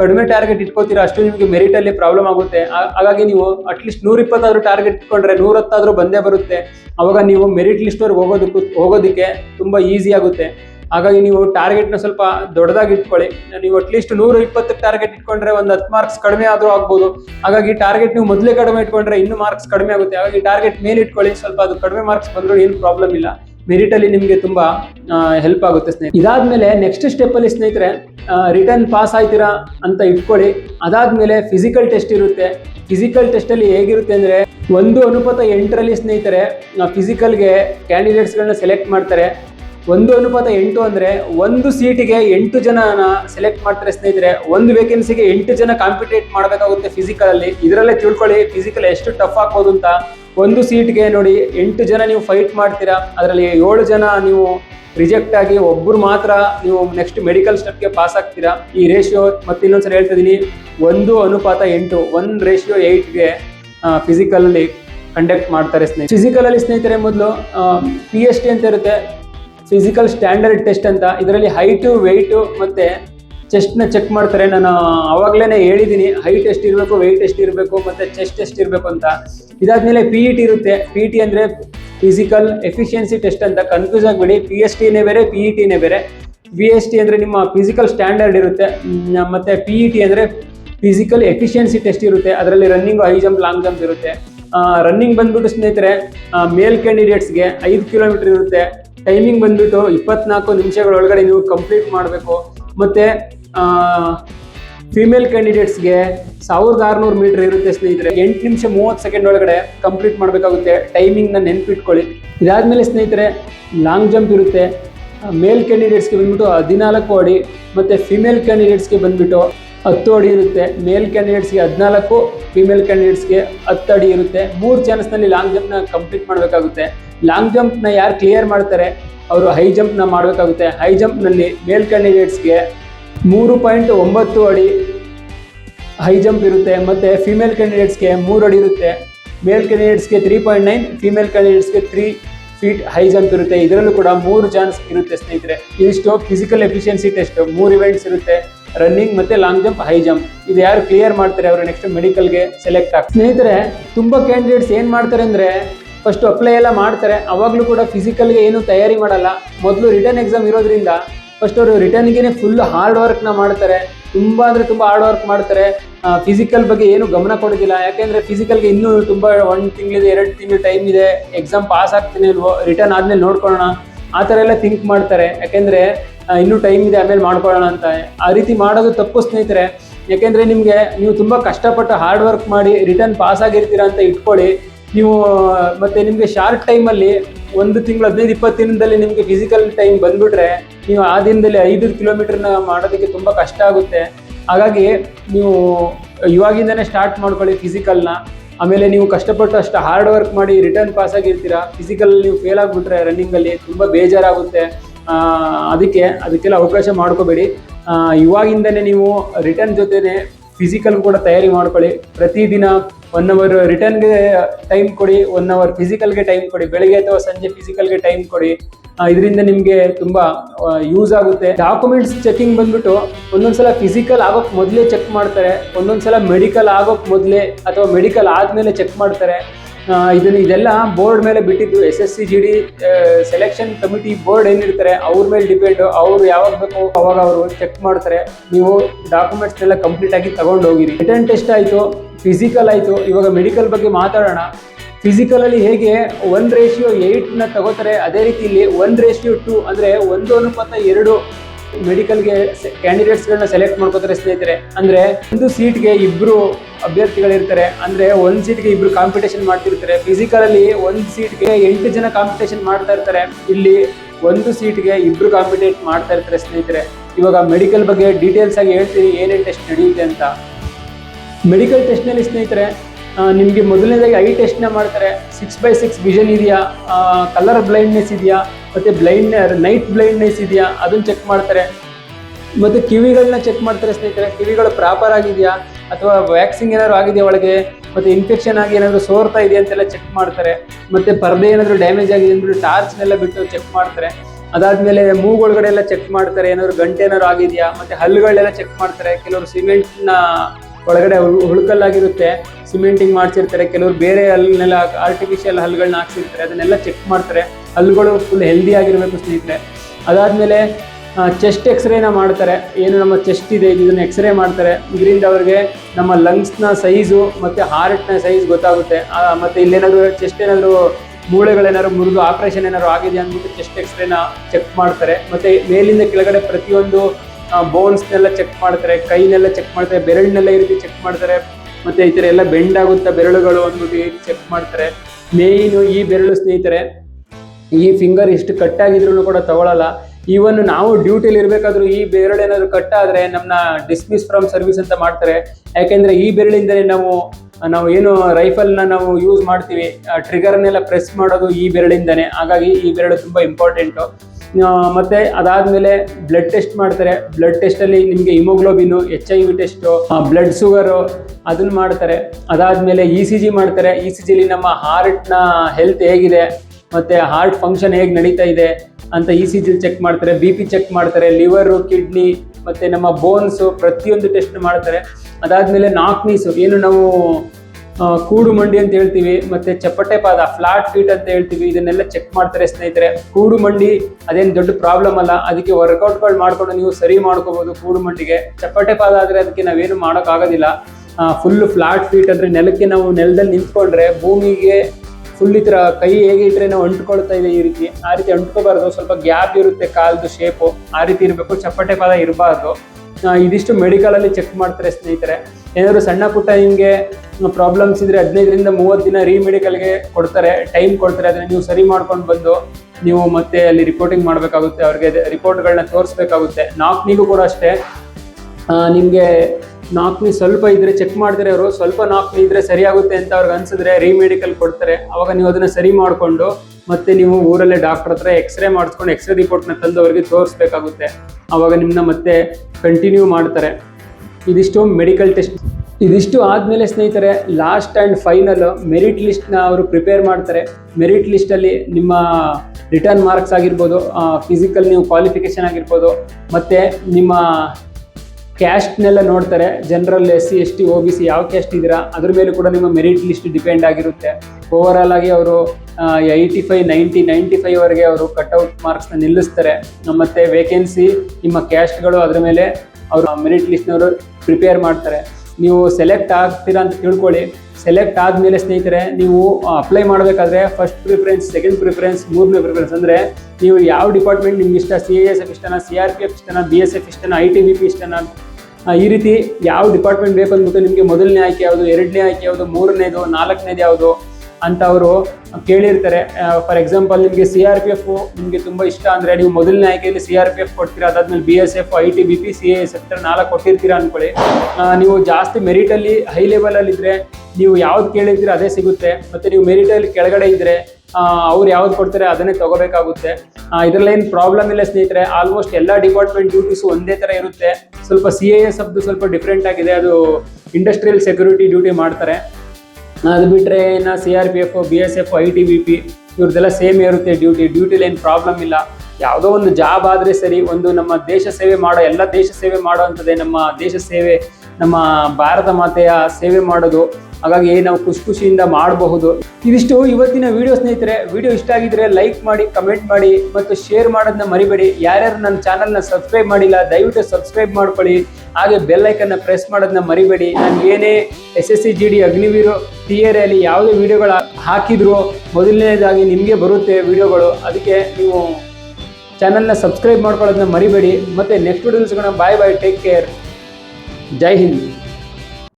ಕಡಿಮೆ ಟಾರ್ಗೆಟ್ ಇಟ್ಕೋತೀರಾ ಅಷ್ಟು ನಿಮಗೆ ಮೆರಿಟಲ್ಲಿ ಪ್ರಾಬ್ಲಮ್ ಆಗುತ್ತೆ. ಹಾಗಾಗಿ ನೀವು ಅಟ್ಲೀಸ್ಟ್ ನೂರ ಇಪ್ಪತ್ತಾದರೂ ಟಾರ್ಗೆಟ್ ಇಟ್ಕೊಂಡ್ರೆ ನೂರತ್ತಾದರೂ ಬಂದೇ ಬರುತ್ತೆ. ಅವಾಗ ನೀವು ಮೆರಿಟ್ ಲಿಸ್ಟ್ ಹೋಗೋದಕ್ಕೆ ಹೋಗೋದಕ್ಕೂ, ಹೋಗೋದಕ್ಕೆ ತುಂಬ ಈಸಿ ಆಗುತ್ತೆ. ಹಾಗಾಗಿ ನೀವು ಟಾರ್ಗೆಟ್ನ ಸ್ವಲ್ಪ ದೊಡ್ಡದಾಗಿ ಇಟ್ಕೊಳ್ಳಿ. ನೀವು ಅಟ್ಲೀಸ್ಟ್ ನೂರ ಇಪ್ಪತ್ತಕ್ಕೆ ಟಾರ್ಗೆಟ್ ಇಟ್ಕೊಂಡ್ರೆ ಒಂದು ಹತ್ತು ಮಾರ್ಕ್ಸ್ ಕಡಿಮೆ ಆದರೂ ಆಗ್ಬೋದು. ಹಾಗಾಗಿ ಟಾರ್ಗೆಟ್ ನೀವು ಮೊದಲೇ ಕಡಿಮೆ ಇಟ್ಕೊಂಡ್ರೆ ಇನ್ನೂ ಮಾರ್ಕ್ಸ್ ಕಡಿಮೆ ಆಗುತ್ತೆ. ಹಾಗಾಗಿ ಟಾರ್ಗೆಟ್ ಮೇಲೆ ಇಟ್ಕೊಳ್ಳಿ. ಸ್ವಲ್ಪ ಅದು ಕಡಿಮೆ ಮಾರ್ಕ್ಸ್ ಬಂದರೂ ಏನು ಪ್ರಾಬ್ಲಮ್ ಇಲ್ಲ. ಮೆರಿಟ್ ಅಲ್ಲಿ ನಿಮಗೆ ತುಂಬ ಹೆಲ್ಪ್ ಆಗುತ್ತೆ ಸ್ನೇಹಿತರೆ. ಇದಾದಮೇಲೆ ನೆಕ್ಸ್ಟ್ ಸ್ಟೆಪ್ಪಲ್ಲಿ ಸ್ನೇಹಿತರೆ ರಿಟರ್ನ್ ಪಾಸ್ ಆಯ್ತೀರಾ ಅಂತ ಇಟ್ಕೊಳ್ಳಿ. ಅದಾದಮೇಲೆ ಫಿಸಿಕಲ್ ಟೆಸ್ಟ್ ಇರುತ್ತೆ. ಫಿಸಿಕಲ್ ಟೆಸ್ಟಲ್ಲಿ ಹೇಗಿರುತ್ತೆ ಅಂದರೆ, ಒಂದು ಅನುಪಾತ ಎಂಟರಲ್ಲಿ ಸ್ನೇಹಿತರೆ ಫಿಸಿಕಲ್ಗೆ ಕ್ಯಾಂಡಿಡೇಟ್ಸ್ಗಳನ್ನ ಸೆಲೆಕ್ಟ್ ಮಾಡ್ತಾರೆ. ಒಂದು ಅನುಪಾತ ಎಂಟು ಅಂದರೆ, ಒಂದು ಸೀಟಿಗೆ ಎಂಟು ಜನನ ಸೆಲೆಕ್ಟ್ ಮಾಡ್ತಾರೆ ಸ್ನೇಹಿತರೆ. ಒಂದು ವೇಕೆನ್ಸಿಗೆ ಎಂಟು ಜನ ಕಾಂಪಿಟೇಟ್ ಮಾಡಬೇಕಾಗುತ್ತೆ ಫಿಸಿಕಲಲ್ಲಿ ಇದರಲ್ಲೇ ತಿಳ್ಕೊಳ್ಳಿ ಫಿಸಿಕಲ್ ಎಷ್ಟು ಟಫ್ ಆಗ್ಬೋದು ಅಂತ. ಒಂದು ಸೀಟ್ಗೆ ನೋಡಿ ಎಂಟು ಜನ ನೀವು ಫೈಟ್ ಮಾಡ್ತೀರಾ, ಅದರಲ್ಲಿ ಏಳು ಜನ ನೀವು ರಿಜೆಕ್ಟ್ ಆಗಿ ಒಬ್ಬರು ಮಾತ್ರ ನೀವು ನೆಕ್ಸ್ಟ್ ಮೆಡಿಕಲ್ ಸ್ಟೆಪ್ಗೆ ಪಾಸ್ ಆಗ್ತೀರಾ? ಈ ರೇಷಿಯೋ ಮತ್ತೆ ಇನ್ನೊಂದ್ಸರಿ ಹೇಳ್ತಾ ಇದ್ದೀನಿ ಒಂದು ಅನುಪಾತ ಎಂಟು ಒನ್ ರೇಷಿಯೋ ಏಯ್ಟ್ಗೆ ಫಿಸಿಕಲಲ್ಲಿ ಕಂಡಕ್ಟ್ ಮಾಡ್ತಾರೆ ಸ್ನೇಹಿತರೆ. ಫಿಸಿಕಲಲ್ಲಿ ಸ್ನೇಹಿತರೆ ಮೊದಲು ಪಿ ಎಚ್ ಡಿ ಅಂತ ಇರುತ್ತೆ ಫಿಸಿಕಲ್ ಸ್ಟ್ಯಾಂಡರ್ಡ್ ಟೆಸ್ಟ್ ಅಂತ. ಇದರಲ್ಲಿ ಹೈಟು ವೆಯ್ಟು ಮತ್ತೆ ಚೆಸ್ಟ್ನ ಚೆಕ್ ಮಾಡ್ತಾರೆ. ನಾನು ಅವಾಗಲೇ ಹೇಳಿದ್ದೀನಿ ಹೈಟ್ ಎಷ್ಟು ಇರಬೇಕು ವೆಯ್ಟ್ ಎಷ್ಟು ಇರಬೇಕು ಮತ್ತು ಚೆಸ್ಟ್ ಎಷ್ಟು ಇರಬೇಕು ಅಂತ. ಇದಾದಮೇಲೆ ಪಿ ಇ ಟಿ ಇರುತ್ತೆ. ಪಿ ಇ ಟಿ ಅಂದರೆ ಫಿಸಿಕಲ್ ಎಫಿಷಿಯನ್ಸಿ ಟೆಸ್ಟ್ ಅಂತ. ಕನ್ಫ್ಯೂಸ್ ಆಗಬೇಡಿ. ಪಿ ಎಸ್ ಟಿನೇ ಬೇರೆ ಪಿ ಇ ಟಿನೇ ಬೇರೆ. ವಿ ಎಸ್ ಟಿ ಅಂದರೆ ನಿಮ್ಮ ಫಿಸಿಕಲ್ ಸ್ಟ್ಯಾಂಡರ್ಡ್ ಇರುತ್ತೆ. ಮತ್ತು ಪಿ ಇ ಟಿ ಅಂದರೆ ಫಿಸಿಕಲ್ ಎಫಿಷಿಯನ್ಸಿ ಟೆಸ್ಟ್ ಇರುತ್ತೆ. ಅದರಲ್ಲಿ running high jump long jump ಇರುತ್ತೆ. ರನ್ನಿಂಗ್ ಬಂದ್ಬಿಟ್ಟು ಸ್ನೇಹಿತರೆ ಮೇಲ್ ಕ್ಯಾಂಡಿಡೇಟ್ಸ್ಗೆ ಐದು ಕಿಲೋಮೀಟರ್ ಇರುತ್ತೆ. ಟೈಮಿಂಗ್ ಬಂದ್ಬಿಟ್ಟು ಇಪ್ಪತ್ನಾಲ್ಕು ನಿಮಿಷಗಳ ಒಳಗಡೆ ನೀವು ಕಂಪ್ಲೀಟ್ ಮಾಡಬೇಕು. ಮತ್ತೆ ಫಿಮೇಲ್ ಕ್ಯಾಂಡಿಡೇಟ್ಸ್ಗೆ ಸಾವಿರದ ಆರುನೂರು ಮೀಟರ್ ಇರುತ್ತೆ ಸ್ನೇಹಿತರೆ. ಎಂಟು ನಿಮಿಷ ಮೂವತ್ತು ಸೆಕೆಂಡ್ ಒಳಗಡೆ ಕಂಪ್ಲೀಟ್ ಮಾಡಬೇಕಾಗುತ್ತೆ. ಟೈಮಿಂಗ್ನ ನೆನ್ಪಿಟ್ಕೊಳ್ಳಿ. ಇದಾದಮೇಲೆ ಸ್ನೇಹಿತರೆ ಲಾಂಗ್ ಜಂಪ್ ಇರುತ್ತೆ. ಮೇಲ್ ಕ್ಯಾಂಡಿಡೇಟ್ಸ್ಗೆ ಬಂದ್ಬಿಟ್ಟು ಹದಿನಾಲ್ಕು ಅಡಿ ಮತ್ತು ಫಿಮೇಲ್ ಕ್ಯಾಂಡಿಡೇಟ್ಸ್ಗೆ ಬಂದ್ಬಿಟ್ಟು ಹತ್ತು ಅಡಿ ಇರುತ್ತೆ. ಮೇಲ್ ಕ್ಯಾಂಡಿಡೇಟ್ಸ್ಗೆ ಹದಿನಾಲ್ಕು ಫಿಮೇಲ್ ಕ್ಯಾಂಡಿಡೇಟ್ಸ್ಗೆ ಹತ್ತು ಅಡಿ ಇರುತ್ತೆ. ಮೂರು ಚಾನ್ಸ್ನಲ್ಲಿ ಲಾಂಗ್ ಜಂಪ್ನ ಕಂಪ್ಲೀಟ್ ಮಾಡಬೇಕಾಗುತ್ತೆ. ಲಾಂಗ್ ಜಂಪ್ನ ಯಾರು ಕ್ಲಿಯರ್ ಮಾಡ್ತಾರೆ? ಅವರು ಹೈ ಜಂಪ್ನ ಮಾಡಬೇಕಾಗುತ್ತೆ. ಹೈ ಜಂಪ್ನಲ್ಲಿ ಮೇಲ್ ಕ್ಯಾಂಡಿಡೇಟ್ಸ್ಗೆ ಮೂರು ಪಾಯಿಂಟ್ ಒಂಬತ್ತು ಅಡಿ ಹೈ ಜಂಪ್ ಇರುತ್ತೆ, ಮತ್ತು ಫಿಮೇಲ್ ಕ್ಯಾಂಡಿಡೇಟ್ಸ್ಗೆ ಮೂರು ಅಡಿ ಇರುತ್ತೆ. ಮೇಲ್ ಕ್ಯಾಂಡಿಡೇಟ್ಸ್ಗೆ ತ್ರೀ ಪಾಯಿಂಟ್ ನೈನ್ ಫಿಮೇಲ್ ಕ್ಯಾಂಡಿಡೇಟ್ಸ್ಗೆ ತ್ರೀ ಫೀಟ್ ಹೈ ಜಂಪ್ ಇರುತ್ತೆ. ಇದರಲ್ಲೂ ಕೂಡ ಮೂರು ಚಾನ್ಸ್ ಇರುತ್ತೆ ಸ್ನೇಹಿತರೆ. ಇದಿಷ್ಟು ಫಿಸಿಕಲ್ ಎಫಿಷಿಯನ್ಸಿ ಟೆಸ್ಟ್ ಮೂರು ಇವೆಂಟ್ಸ್ ಇರುತ್ತೆ. ರನ್ನಿಂಗ್ ಮತ್ತು ಲಾಂಗ್ ಜಂಪ್ ಹೈ ಜಂಪ್ ಇದು ಯಾರು ಕ್ಲಿಯರ್ ಮಾಡ್ತಾರೆ, ಅವರು ನೆಕ್ಸ್ಟ್ ಮೆಡಿಕಲ್ಗೆ ಸೆಲೆಕ್ಟ್ ಆಗ್ತಾರೆ. ಸ್ನೇಹಿತರೆ, ತುಂಬ ಕ್ಯಾಂಡಿಡೇಟ್ಸ್ ಏನು ಮಾಡ್ತಾರೆ ಅಂದರೆ ಫಸ್ಟ್ ಅಪ್ಲೈ ಎಲ್ಲ ಮಾಡ್ತಾರೆ. ಅವಾಗಲೂ ಕೂಡ ಫಿಸಿಕಲ್ಗೆ ಏನು ತಯಾರಿ ಮಾಡಲ್ಲ. ಮೊದಲು ರಿಟರ್ನ್ ಎಕ್ಸಾಮ್ ಇರೋದ್ರಿಂದ ಫಸ್ಟ್ ಅವರು ರಿಟರ್ನ್ಗೆ ಫುಲ್ ಹಾರ್ಡ್ ವರ್ಕ್ನ ಮಾಡ್ತಾರೆ. ತುಂಬ ಅಂದರೆ ತುಂಬ ಹಾರ್ಡ್ ವರ್ಕ್ ಮಾಡ್ತಾರೆ. ಫಿಸಿಕಲ್ ಬಗ್ಗೆ ಏನು ಗಮನ ಕೊಡೋದಿಲ್ಲ. ಯಾಕೆಂದರೆ ಫಿಸಿಕಲ್ಗೆ ಇನ್ನೂ ತುಂಬ ಒಂದು ತಿಂಗಳಿದೆ, ಎರಡು ತಿಂಗಳು ಟೈಮ್ ಇದೆ. ಎಕ್ಸಾಮ್ ಪಾಸ್ ಆಗ್ತೀನಿ ಇಲ್ವೋ ರಿಟರ್ನ್ ಆದಮೇಲೆ ನೋಡ್ಕೊಳ್ಳೋಣ. ಆ ಥರ ಎಲ್ಲ ಥಿಂಕ್ ಮಾಡ್ತಾರೆ. ಯಾಕೆಂದರೆ ಇನ್ನೂ ಟೈಮ್ ಇದೆ, ಆಮೇಲೆ ಮಾಡ್ಕೊಳ್ಳೋಣ ಅಂತ. ಆ ರೀತಿ ಮಾಡೋದು ತಪ್ಪು ಸ್ನೇಹಿತರೆ. ಯಾಕೆಂದರೆ ನಿಮಗೆ ನೀವು ತುಂಬ ಕಷ್ಟಪಟ್ಟು ಹಾರ್ಡ್ ವರ್ಕ್ ಮಾಡಿ ರಿಟರ್ನ್ ಪಾಸ್ ಆಗಿರ್ತೀರಾ ಅಂತ ಇಟ್ಕೊಳ್ಳಿ. ನೀವು, ಮತ್ತೆ ನಿಮಗೆ ಶಾರ್ಟ್ ಟೈಮಲ್ಲಿ ಒಂದು ತಿಂಗಳು ಹದಿನೈದು, ಇಪ್ಪತ್ತು ದಿನದಲ್ಲಿ ನಿಮಗೆ ಫಿಸಿಕಲ್ ಟೈಮ್ ಬಂದ್ಬಿಟ್ರೆ ನೀವು ಆ ದಿನದಲ್ಲಿ ಐದು ಕಿಲೋಮೀಟರ್ನ ಮಾಡೋದಕ್ಕೆ ತುಂಬ ಕಷ್ಟ ಆಗುತ್ತೆ. ಹಾಗಾಗಿ ನೀವು ಇವಾಗಿಂದನೇ ಸ್ಟಾರ್ಟ್ ಮಾಡ್ಕೊಳ್ಳಿ ಫಿಸಿಕಲ್ನ ಆಮೇಲೆ ನೀವು ಕಷ್ಟಪಟ್ಟು ಅಷ್ಟು ಹಾರ್ಡ್ ವರ್ಕ್ ಮಾಡಿ ರಿಟರ್ನ್ ಪಾಸ್ ಆಗಿರ್ತೀರಾ. ಫಿಸಿಕಲ್ ನೀವು ಫೇಲ್ ಆಗಿಬಿಟ್ರೆ ರನ್ನಿಂಗಲ್ಲಿ ತುಂಬ ಬೇಜಾರಾಗುತ್ತೆ. ಅದಕ್ಕೆ, ಅದಕ್ಕೆಲ್ಲ ಅವಕಾಶ ಮಾಡ್ಕೋಬೇಡಿ. ಇವಾಗಿಂದನೇ ನೀವು ರಿಟರ್ನ್ ಜೊತೆನೆ ಫಿಸಿಕಲ್ ಕೂಡ ತಯಾರಿ ಮಾಡ್ಕೊಳ್ಳಿ. ಪ್ರತಿದಿನ ಒನ್ ಅವರ್ ರಿಟರ್ನ್ಗೆ ಟೈಮ್ ಕೊಡಿ ಒನ್ ಅವರ್ ಫಿಸಿಕಲ್ಗೆ ಟೈಮ್ ಕೊಡಿ, ಬೆಳಗ್ಗೆ ಅಥವಾ ಸಂಜೆ ಫಿಸಿಕಲ್ಗೆ ಟೈಮ್ ಕೊಡಿ. ಇದರಿಂದ ನಿಮಗೆ ತುಂಬ ಯೂಸ್ ಆಗುತ್ತೆ. ಡಾಕ್ಯುಮೆಂಟ್ಸ್ ಚೆಕಿಂಗ್ ಬಂದ್ಬಿಟ್ಟು ಒಂದೊಂದ್ಸಲ ಫಿಸಿಕಲ್ ಆಗೋಕ್ ಮೊದಲೇ ಚೆಕ್ ಮಾಡ್ತಾರೆ. ಒಂದೊಂದ್ಸಲ ಮೆಡಿಕಲ್ ಆಗೋಕ್ ಮೊದಲೇ ಅಥವಾ ಮೆಡಿಕಲ್ ಆದಮೇಲೆ ಚೆಕ್ ಮಾಡ್ತಾರೆ. ಇದನ್ನ ಇದೆಲ್ಲ ಬೋರ್ಡ್ ಮೇಲೆ ಬಿಟ್ಟಿದ್ದು S S C G D selection committee board ಏನಿರ್ತಾರೆ, ಅವ್ರ ಮೇಲೆ ಡಿಪೆಂಡ್ ಅವ್ರು ಯಾವಾಗ ಬೇಕು ಅವಾಗ ಅವರು ಚೆಕ್ ಮಾಡ್ತಾರೆ. ನೀವು ಡಾಕ್ಯುಮೆಂಟ್ಸ್ ಎಲ್ಲ ಕಂಪ್ಲೀಟ್ ಆಗಿ ತಗೊಂಡು ಹೋಗಿರಿ. ರಿಟರ್ನ್ ಟೆಸ್ಟ್ ಆಯಿತು ಫಿಸಿಕಲ್ ಆಯಿತು. ಇವಾಗ ಮೆಡಿಕಲ್ ಬಗ್ಗೆ ಮಾತಾಡೋಣ. ಫಿಸಿಕಲಲ್ಲಿ ಹೇಗೆ ಒನ್ ರೇಷಿಯೋ ನ ತಗೋತಾರೆ, ಅದೇ ರೀತಿ ಇಲ್ಲಿ ಒನ್ ರೇಷಿಯೋ ಟು ಅಂದರೆ ಒಂದು ಅನುಪಾತ ಎರಡು. ಮೆಡಿಕಲ್ಗೆ ಕ್ಯಾಂಡಿಡೇಟ್ಸ್ಗಳನ್ನ ಸೆಲೆಕ್ಟ್ ಮಾಡ್ಕೋತಾರೆ ಸ್ನೇಹಿತರೆ. ಅಂದ್ರೆ ಒಂದು ಸೀಟ್ಗೆ ಇಬ್ರು ಅಭ್ಯರ್ಥಿಗಳಿರ್ತಾರೆ. ಅಂದ್ರೆ ಒಂದು ಸೀಟ್ಗೆ ಇಬ್ರು ಕಾಂಪಿಟೇಷನ್ ಮಾಡ್ತಿರ್ತಾರೆ. ಫಿಸಿಕಲಲ್ಲಿ ಒಂದು ಸೀಟ್ಗೆ ಎಂಟು ಜನ ಕಾಂಪಿಟೇಷನ್ ಮಾಡ್ತಾ ಇರ್ತಾರೆ. ಇಲ್ಲಿ ಒಂದು ಸೀಟ್ಗೆ ಇಬ್ರು ಕಾಂಪಿಟೇಟ್ ಮಾಡ್ತಾ ಇರ್ತಾರೆ ಸ್ನೇಹಿತರೆ. ಇವಾಗ ಮೆಡಿಕಲ್ ಬಗ್ಗೆ ಡೀಟೇಲ್ಸ್ ಆಗಿ ಹೇಳ್ತೀನಿ. ಏನೇನು ಟೆಸ್ಟ್ ನಡೆಯುತ್ತೆ ಅಂತ. ಮೆಡಿಕಲ್ ಟೆಸ್ಟ್ನಲ್ಲಿ ಸ್ನೇಹಿತರೆ ನಿಮಗೆ ಮೊದಲನೇದಾಗಿ ಐ ಟೆಸ್ಟ್ನ ಮಾಡ್ತಾರೆ. ಸಿಕ್ಸ್ ಬೈ ಸಿಕ್ಸ್ ವಿಷನ್ ಇದೆಯಾ? ಕಲರ್ ಬ್ಲೈಂಡ್ನೆಸ್ ಇದೆಯಾ? ಮತ್ತು ಬ್ಲೈಂಡ್ ನೈಟ್ ಬ್ಲೈಂಡ್ನೆಸ್ ಇದೆಯಾ? ಅದನ್ನು ಚೆಕ್ ಮಾಡ್ತಾರೆ. ಮತ್ತು ಕಿವಿಗಳನ್ನ ಚೆಕ್ ಮಾಡ್ತಾರೆ ಸ್ನೇಹಿತರೆ. ಕಿವಿಗಳು ಪ್ರಾಪರ್ ಆಗಿದೆಯಾ? ಅಥವಾ ವ್ಯಾಕ್ಸಿಂಗ್ ಏನಾದರೂ ಆಗಿದೆಯಾ ಒಳಗೆ? ಮತ್ತು ಇನ್ಫೆಕ್ಷನ್ ಆಗಿ ಏನಾದರೂ ಸೋರ್ತಾ ಇದೆಯಾ ಅಂತೆಲ್ಲ ಚೆಕ್ ಮಾಡ್ತಾರೆ. ಮತ್ತು ಪರದೆ ಏನಾದರೂ ಡ್ಯಾಮೇಜ್ ಆಗಿದೆ ಅಂದ್ಬಿಟ್ಟು ಟಾರ್ಚ್ನೆಲ್ಲ ಬಿಟ್ಟು ಚೆಕ್ ಮಾಡ್ತಾರೆ. ಅದಾದಮೇಲೆ ಮೂಗೊಳಗಡೆ ಎಲ್ಲ ಚೆಕ್ ಮಾಡ್ತಾರೆ. ಏನಾದ್ರು ಗಂಟೆ ಏನಾದ್ರು ಆಗಿದೆಯಾ? ಮತ್ತು ಹಲ್ಲುಗಳೆಲ್ಲ ಚೆಕ್ ಮಾಡ್ತಾರೆ. ಕೆಲವರು ಸಿಮೆಂಟ್ನ ಒಳಗಡೆ ಹುಳು- ಹುಳುಕಲ್ಲಾಗಿರುತ್ತೆ, ಸಿಮೆಂಟಿಂಗ್ ಮಾಡ್ಸಿರ್ತಾರೆ, ಕೆಲವರು ಬೇರೆ ಹಲ್ಲನ್ನೆಲ್ಲ ಆರ್ಟಿಫಿಷಿಯಲ್ ಹಲ್ಲುಗಳನ್ನ ಹಾಕ್ಸಿರ್ತಾರೆ, ಅದನ್ನೆಲ್ಲ ಚೆಕ್ ಮಾಡ್ತಾರೆ, ಹಲ್ಲುಗಳು ಫುಲ್ ಹೆಲ್ದಿ ಆಗಿರಬೇಕು ಸ್ನೇಹಿತರೆ. ಅದಾದಮೇಲೆ ಚೆಸ್ಟ್ ಎಕ್ಸ್ರೇನ ಮಾಡ್ತಾರೆ. ಏನು ನಮ್ಮ ಚೆಸ್ಟ್ ಇದೆ, ಇದನ್ನು ಎಕ್ಸ್ರೇ ಮಾಡ್ತಾರೆ. ಇದರಿಂದ ಅವ್ರಿಗೆ ನಮ್ಮ ಲಂಗ್ಸ್ನ ಸೈಜು ಮತ್ತು ಹಾರ್ಟ್ನ ಸೈಜ್ ಗೊತ್ತಾಗುತ್ತೆ. ಮತ್ತು ಇಲ್ಲೇನಾದ್ರು ಚೆಸ್ಟ್ ಏನಾದರೂ ಮೂಳೆಗಳೇನಾದ್ರು ಮುರಿದು ಆಪರೇಷನ್ ಏನಾದ್ರು ಆಗಿದೆ ಅಂದ್ಬಿಟ್ಟು ಚೆಸ್ಟ್ ಎಕ್ಸ್ರೇನ ಚೆಕ್ ಮಾಡ್ತಾರೆ. ಮತ್ತು ಮೇಲಿಂದ ಕೆಳಗಡೆ ಪ್ರತಿಯೊಂದು ಬೋನ್ಸ್ನೆಲ್ಲ ಚೆಕ್ ಮಾಡ್ತಾರೆ, ಕೈನೆಲ್ಲ ಚೆಕ್ ಮಾಡ್ತಾರೆ ಬೆರಳನ್ನೆಲ್ಲ ಈ ರೀತಿ ಚೆಕ್ ಮಾಡ್ತಾರೆ. ಮತ್ತೆ ಈ ಥರ ಎಲ್ಲ ಬೆಂಡ್ ಆಗುತ್ತಾ ಬೆರಳುಗಳು ಅಂದ್ಬಿಟ್ಟು ಚೆಕ್ ಮಾಡ್ತಾರೆ. ಮೇಯ್ನು ಈ ಬೆರಳು ಸ್ನೇಹಿತರೆ, ಈ ಫಿಂಗರ್ ಎಷ್ಟು ಕಟ್ಟಾಗಿದ್ರು ಕೂಡ ತಗೊಳ್ಳಲ್ಲ ಈವನ್ ನಾವು ಡ್ಯೂಟಿಲಿ ಇರಬೇಕಾದ್ರೂ ಈ ಬೆರಳು ಏನಾದರೂ ಕಟ್ ಆದ್ರೆ ನಮ್ಮನ್ನ ಡಿಸ್ಮಿಸ್ ಫ್ರಮ್ ಸರ್ವಿಸ್ ಅಂತ ಮಾಡ್ತಾರೆ. ಯಾಕೆಂದರೆ ಈ ಬೆರಳಿಂದಲೇ ನಾವು ನಾವು ಏನು ರೈಫಲ್ನ ನಾವು ಯೂಸ್ ಮಾಡ್ತೀವಿ. ಟ್ರಿಗರ್ನೆಲ್ಲ ಪ್ರೆಸ್ ಮಾಡೋದು ಈ ಬೆರಳಿಂದನೇ. ಹಾಗಾಗಿ ಈ ಬೆರಳು ತುಂಬ ಇಂಪಾರ್ಟೆಂಟು ಮತ್ತೆ ಅದಾದ್ಮೇಲೆ ಬ್ಲಡ್ ಟೆಸ್ಟ್ ಮಾಡ್ತಾರೆ. ಬ್ಲಡ್ ಟೆಸ್ಟಲ್ಲಿ ನಿಮಗೆ haemoglobin H I V test blood sugar ಅದನ್ನ ಮಾಡ್ತಾರೆ. ಅದಾದ್ಮೇಲೆ ಇ ಸಿ ಜಿ ಮಾಡ್ತಾರೆ. ಇ ಸಿ ಜಿಲಿ ನಮ್ಮ ಹಾರ್ಟ್ನ ಹೆಲ್ತ್ ಹೇಗಿದೆ, ಮತ್ತೆ ಹಾರ್ಟ್ ಫಂಕ್ಷನ್ ಹೇಗೆ ನಡೀತಾ ಇದೆ ಅಂತ ಇ ಸಿ ಜಿಲ್ ಚೆಕ್ ಮಾಡ್ತಾರೆ. ಬಿ ಪಿ ಚೆಕ್ ಮಾಡ್ತಾರೆ. ಲಿವರು ಕಿಡ್ನಿ ಮತ್ತೆ ನಮ್ಮ ಬೋನ್ಸು ಪ್ರತಿಯೊಂದು ಟೆಸ್ಟ್ ಮಾಡ್ತಾರೆ. ಅದಾದ್ಮೇಲೆ ನಾಕ್ನೀಸ್ ಏನು ನಾವು ಕೂಡು ಮಂಡಿ ಅಂತ ಹೇಳ್ತೀವಿ, ಮತ್ತೆ ಚಪ್ಪಟೆ ಪಾದ ಫ್ಲಾಟ್ ಫೀಟ್ ಅಂತ ಹೇಳ್ತೀವಿ, ಇದನ್ನೆಲ್ಲ ಚೆಕ್ ಮಾಡ್ತಾರೆ ಸ್ನೇಹಿತರೆ. ಕೂಡು ಮಂಡಿ ಅದೇನು ದೊಡ್ಡ ಪ್ರಾಬ್ಲಮ್ ಅಲ್ಲ, ಅದಕ್ಕೆ ವರ್ಕೌಟ್ಗಳು ಮಾಡ್ಕೊಂಡು ನೀವು ಸರಿ ಮಾಡ್ಕೋಬಹುದು ಕೂಡು ಮಂಡಿಗೆ. ಚಪ್ಪಟೆ ಪಾದ ಆದ್ರೆ ಅದಕ್ಕೆ ನಾವೇನು ಮಾಡೋಕ್ಕಾಗೋದಿಲ್ಲ. ಫುಲ್ ಫ್ಲಾಟ್ ಫೀಟ್ ಅಂದ್ರೆ ನೆಲಕ್ಕೆ ನಾವು ನೆಲದಲ್ಲಿ ನಿಂತ್ಕೊಂಡ್ರೆ ಭೂಮಿಗೆ ಫುಲ್ ಈ ತರ ಕೈ ಹೇಗೆ ಇಟ್ರೆ ನಾವು ಅಂಟ್ಕೊಳ್ತಾ ಇದೆ ಈ ರೀತಿ. ಆ ರೀತಿ ಅಂಟ್ಕೋಬಾರ್ದು, ಸ್ವಲ್ಪ ಗ್ಯಾಪ್ ಇರುತ್ತೆ ಕಾಲ್ದು ಶೇಪು ಆ ರೀತಿ ಇರಬೇಕು ಚಪ್ಪಟೆ ಪಾದ ಇರಬಾರ್ದು. ಇದಿಷ್ಟು ಮೆಡಿಕಲ್ ಅಲ್ಲಿ ಚೆಕ್ ಮಾಡ್ತಾರೆ ಸ್ನೇಹಿತರೆ. ಏನಾದರೂ ಸಣ್ಣ ಪುಟ್ಟ ಹಿಂಗೆ ಪ್ರಾಬ್ಲಮ್ಸ್ ಇದ್ರೆ ಹದಿನೈದರಿಂದ ಮೂವತ್ತು ದಿನ ರೀ ಮೆಡಿಕಲ್ಗೆ ಕೊಡ್ತಾರೆ ಟೈಮ್ ಕೊಡ್ತಾರೆ, ಅದನ್ನ ನೀವು ಸರಿ ಮಾಡ್ಕೊಂಡು ಬಂದು ನೀವು ಮತ್ತೆ ಅಲ್ಲಿ ರಿಪೋರ್ಟಿಂಗ್ ಮಾಡಬೇಕಾಗುತ್ತೆ, ಅವ್ರಿಗೆ ರಿಪೋರ್ಟ್ಗಳನ್ನ ತೋರಿಸ್ಬೇಕಾಗುತ್ತೆ. ನಾಲ್ಕನಿಗೂ ಕೂಡ ಅಷ್ಟೇ ನಿಮಗೆ ನಾಲ್ಕನಿ ಸ್ವಲ್ಪ ಇದ್ರೆ ಚೆಕ್ ಮಾಡಿದ್ರೆ ಅವರು. ಸ್ವಲ್ಪ ನಾಲ್ಕನಿ ಇದ್ರೆ ಸರಿಯಾಗುತ್ತೆ ಅಂತ ಅವ್ರಿಗೆ ಅನ್ಸಿದ್ರೆ ರೀಮೆಡಿಕಲ್ ಕೊಡ್ತಾರೆ. ಅವಾಗ ನೀವು ಅದನ್ನ ಸರಿ ಮಾಡಿಕೊಂಡು ಮತ್ತೆ ನೀವು ಊರಲ್ಲೇ ಡಾಕ್ಟರ್ ಹತ್ರ ಎಕ್ಸ್ರೇ ಮಾಡಿಸ್ಕೊಂಡು ಎಕ್ಸ್ರೇ ರಿಪೋರ್ಟ್ನ ತಂದು ಅವರಿಗೆ ತೋರಿಸ್ಬೇಕಾಗುತ್ತೆ. ಅವಾಗ ನಿಮ್ಮನ್ನ ಮತ್ತೆ ಕಂಟಿನ್ಯೂ ಮಾಡ್ತಾರೆ. ಇದಿಷ್ಟು ಮೆಡಿಕಲ್ ಟೆಸ್ಟ್ ಇದಿಷ್ಟು ಆದಮೇಲೆ ಸ್ನೇಹಿತರೆ ಲಾಸ್ಟ್ ಆ್ಯಂಡ್ ಫೈನಲ್ ಮೆರಿಟ್ ಲಿಸ್ಟ್ನ ಅವರು ಪ್ರಿಪೇರ್ ಮಾಡ್ತಾರೆ. ಮೆರಿಟ್ ಲಿಸ್ಟಲ್ಲಿ ನಿಮ್ಮ ರಿಟರ್ನ್ ಮಾರ್ಕ್ಸ್ ಆಗಿರ್ಬೋದು ಫಿಸಿಕಲ್ ನೀವು ಕ್ವಾಲಿಫಿಕೇಷನ್ ಆಗಿರ್ಬೋದು, ಮತ್ತು ನಿಮ್ಮ ಕ್ಯಾಸ್ಟ್ನೆಲ್ಲ ನೋಡ್ತಾರೆ. General S C S T O B C ಯಾವ ಕ್ಯಾಸ್ಟ್ ಇದ್ದೀರಾ? ಅದ್ರ ಮೇಲೆ ಕೂಡ ನಿಮ್ಮ ಮೆರಿಟ್ ಲಿಸ್ಟ್ ಡಿಪೆಂಡ್ ಆಗಿರುತ್ತೆ. ಓವರ್ ಆಲ್ ಆಗಿ ಅವರು eighty five ninety ninety five ವರೆಗೆ ಅವರು ಕಟ್ಔಟ್ ಮಾರ್ಕ್ಸ್ನ ನಿಲ್ಲಿಸ್ತಾರೆ. ಮತ್ತು ವೇಕೆನ್ಸಿ ನಿಮ್ಮ ಕ್ಯಾಸ್ಟ್ಗಳು ಅದ್ರ ಮೇಲೆ ಅವರು ಮೆರಿಟ್ ಲಿಸ್ಟ್ನವರು ಪ್ರಿಪೇರ್ ಮಾಡ್ತಾರೆ. ನೀವು ಸೆಲೆಕ್ಟ್ ಆಗ್ತೀರಾ ಅಂತ ತಿಳ್ಕೊಳ್ಳಿ. ಸೆಲೆಕ್ಟ್ ಆದಮೇಲೆ ಸ್ನೇಹಿತರೆ, ನೀವು ಅಪ್ಲೈ ಮಾಡಬೇಕಾದ್ರೆ ಫಸ್ಟ್ ಪ್ರಿಫರೆನ್ಸ್ ಸೆಕೆಂಡ್ ಪ್ರಿಫರೆನ್ಸ್ ಮೂರನೇ ಪ್ರಿಫರೆನ್ಸ್ ಅಂದರೆ ನೀವು ಯಾವ ಡಿಪಾರ್ಟ್ಮೆಂಟ್ ನಿಮ್ಗೆ ಇಷ್ಟ ಸಿ ಎಸ್ ಎಫ್ ಇಷ್ಟನ ಸಿ ಆರ್ ಪಿ ಎಫ್ ಇಷ್ಟನ ಬಿ ಎಸ್ ಎಫ್ ಇಷ್ಟನ ಐ ಟಿ ಬಿ ಪಿ ಇಷ್ಟನ ಈ ರೀತಿ ಯಾವ ಡಿಪಾರ್ಟ್ಮೆಂಟ್ ಬೇಕು ಅಂದ್ಬಿಟ್ಟು ನಿಮಗೆ ಮೊದಲನೇ ಆಯ್ಕೆ ಯಾವುದು, ಎರಡನೇ ಆಯ್ಕೆ ಯಾವುದು, ಮೂರನೇದು, ನಾಲ್ಕನೇದು ಯಾವುದು? ಅಂತ ಅವರು ಕೇಳಿರ್ತಾರೆ ಫಾರ್ ಎಕ್ಸಾಂಪಲ್ ನಿಮಗೆ ಸಿ ಆರ್ ಪಿ ಎಫ್ ನಿಮಗೆ ತುಂಬ ಇಷ್ಟ ಅಂದರೆ ನೀವು ಮೊದಲನೇ ಆಯ್ಕೆಯಲ್ಲಿ ಸಿ ಆರ್ ಪಿ ಎಫ್ ಕೊಡ್ತೀರಾ, ಅದಾದ್ಮೇಲೆ B S F I T B P C A S F ನಾಲ್ಕು ಕೊಟ್ಟಿರ್ತೀರಾ ಅಂದ್ಕೊಳ್ಳಿ ನೀವು ಜಾಸ್ತಿ ಮೆರಿಟಲ್ಲಿ, ಹೈ ಲೆವೆಲಲ್ಲಿ ಇದ್ದರೆ ನೀವು ಯಾವ್ದು ಕೇಳಿದ್ರೆ ಅದೇ ಸಿಗುತ್ತೆ. ಮತ್ತು ನೀವು ಮೆರಿಟಲ್ಲಿ ಕೆಳಗಡೆ ಇದ್ದರೆ ಅವ್ರು ಯಾವ್ದು ಕೊಡ್ತಾರೆ ಅದನ್ನೇ ತಗೋಬೇಕಾಗುತ್ತೆ. ಇದರಲ್ಲಿ ಏನು ಪ್ರಾಬ್ಲಮ್ ಇಲ್ಲ ಸ್ನೇಹಿತರೆ ಆಲ್ಮೋಸ್ಟ್ ಎಲ್ಲ ಡಿಪಾರ್ಟ್ಮೆಂಟ್ ಡ್ಯೂಟೀಸು ಒಂದೇ ಥರ ಇರುತ್ತೆ. ಸ್ವಲ್ಪ ಸಿ ಎ ಎಸ್ ಅಬ್ದು ಸ್ವಲ್ಪ ಡಿಫ್ರೆಂಟ್ ಆಗಿದೆ. ಅದು ಇಂಡಸ್ಟ್ರಿಯಲ್ ಸೆಕ್ಯೂರಿಟಿ ಡ್ಯೂಟಿ ಮಾಡ್ತಾರೆ. ಅದು ಬಿಟ್ಟರೆ ಇನ್ನು C R P F B S F I T B P ಇವ್ರದ್ದೆಲ್ಲ same ಇರುತ್ತೆ ಡ್ಯೂಟಿ ಡ್ಯೂಟಿಲಿ ಏನು ಪ್ರಾಬ್ಲಮ್ ಇಲ್ಲ. ಯಾವುದೋ ಒಂದು ಜಾಬ್ ಆದರೆ ಸರಿ, ಒಂದು ನಮ್ಮ ದೇಶ ಸೇವೆ ಮಾಡೋ, ಎಲ್ಲ ದೇಶ ಸೇವೆ ಮಾಡೋ ಅಂಥದ್ದೇ ನಮ್ಮ ದೇಶ ಸೇವೆ, ನಮ್ಮ ಭಾರತ ಮಾತೆಯ ಸೇವೆ ಮಾಡೋದು. ಹಾಗಾಗಿ ನಾವು ಖುಷಿ ಖುಷಿಯಿಂದ ಮಾಡಬಹುದು. ಇದಿಷ್ಟು ಇವತ್ತಿನ ವಿಡಿಯೋ ಸ್ನೇಹಿತರೆ. ವಿಡಿಯೋ ಇಷ್ಟ ಆಗಿದ್ರೆ ಲೈಕ್ ಮಾಡಿ ಕಮೆಂಟ್ ಮಾಡಿ ಮತ್ತು ಶೇರ್ ಮಾಡೋದನ್ನ ಮರಿಬೇಡಿ. ಯಾರ್ಯಾರು ನನ್ನ ಚಾನಲ್ನ ಸಬ್ಸ್ಕ್ರೈಬ್ ಮಾಡಿಲ್ಲ, ದಯವಿಟ್ಟು ಸಬ್ಸ್ಕ್ರೈಬ್ ಮಾಡ್ಕೊಳ್ಳಿ. ಹಾಗೆ ಬೆಲ್ ಐಕನ್ನ ಪ್ರೆಸ್ ಮಾಡೋದನ್ನ ಮರಿಬೇಡಿ. ನಾನು ಏನೇ S S C G D Agniveer T ಯಾವುದೇ ವಿಡಿಯೋಗಳು ಹಾಕಿದ್ರು ಮೊದಲನೇದಾಗಿ ನಿಮಗೆ ಬರುತ್ತೆ ವಿಡಿಯೋಗಳು ಅದಕ್ಕೆ ನೀವು ಚಾನಲ್ನ ಸಬ್ಸ್ಕ್ರೈಬ್ ಮಾಡ್ಕೊಳ್ಳೋದನ್ನ ಮರಿಬೇಡಿ. ಮತ್ತೆ ನೆಕ್ಸ್ಟ್ ವಿಡಿಯೋ ಸಿಗೋಣ bye bye take care Jai Hind.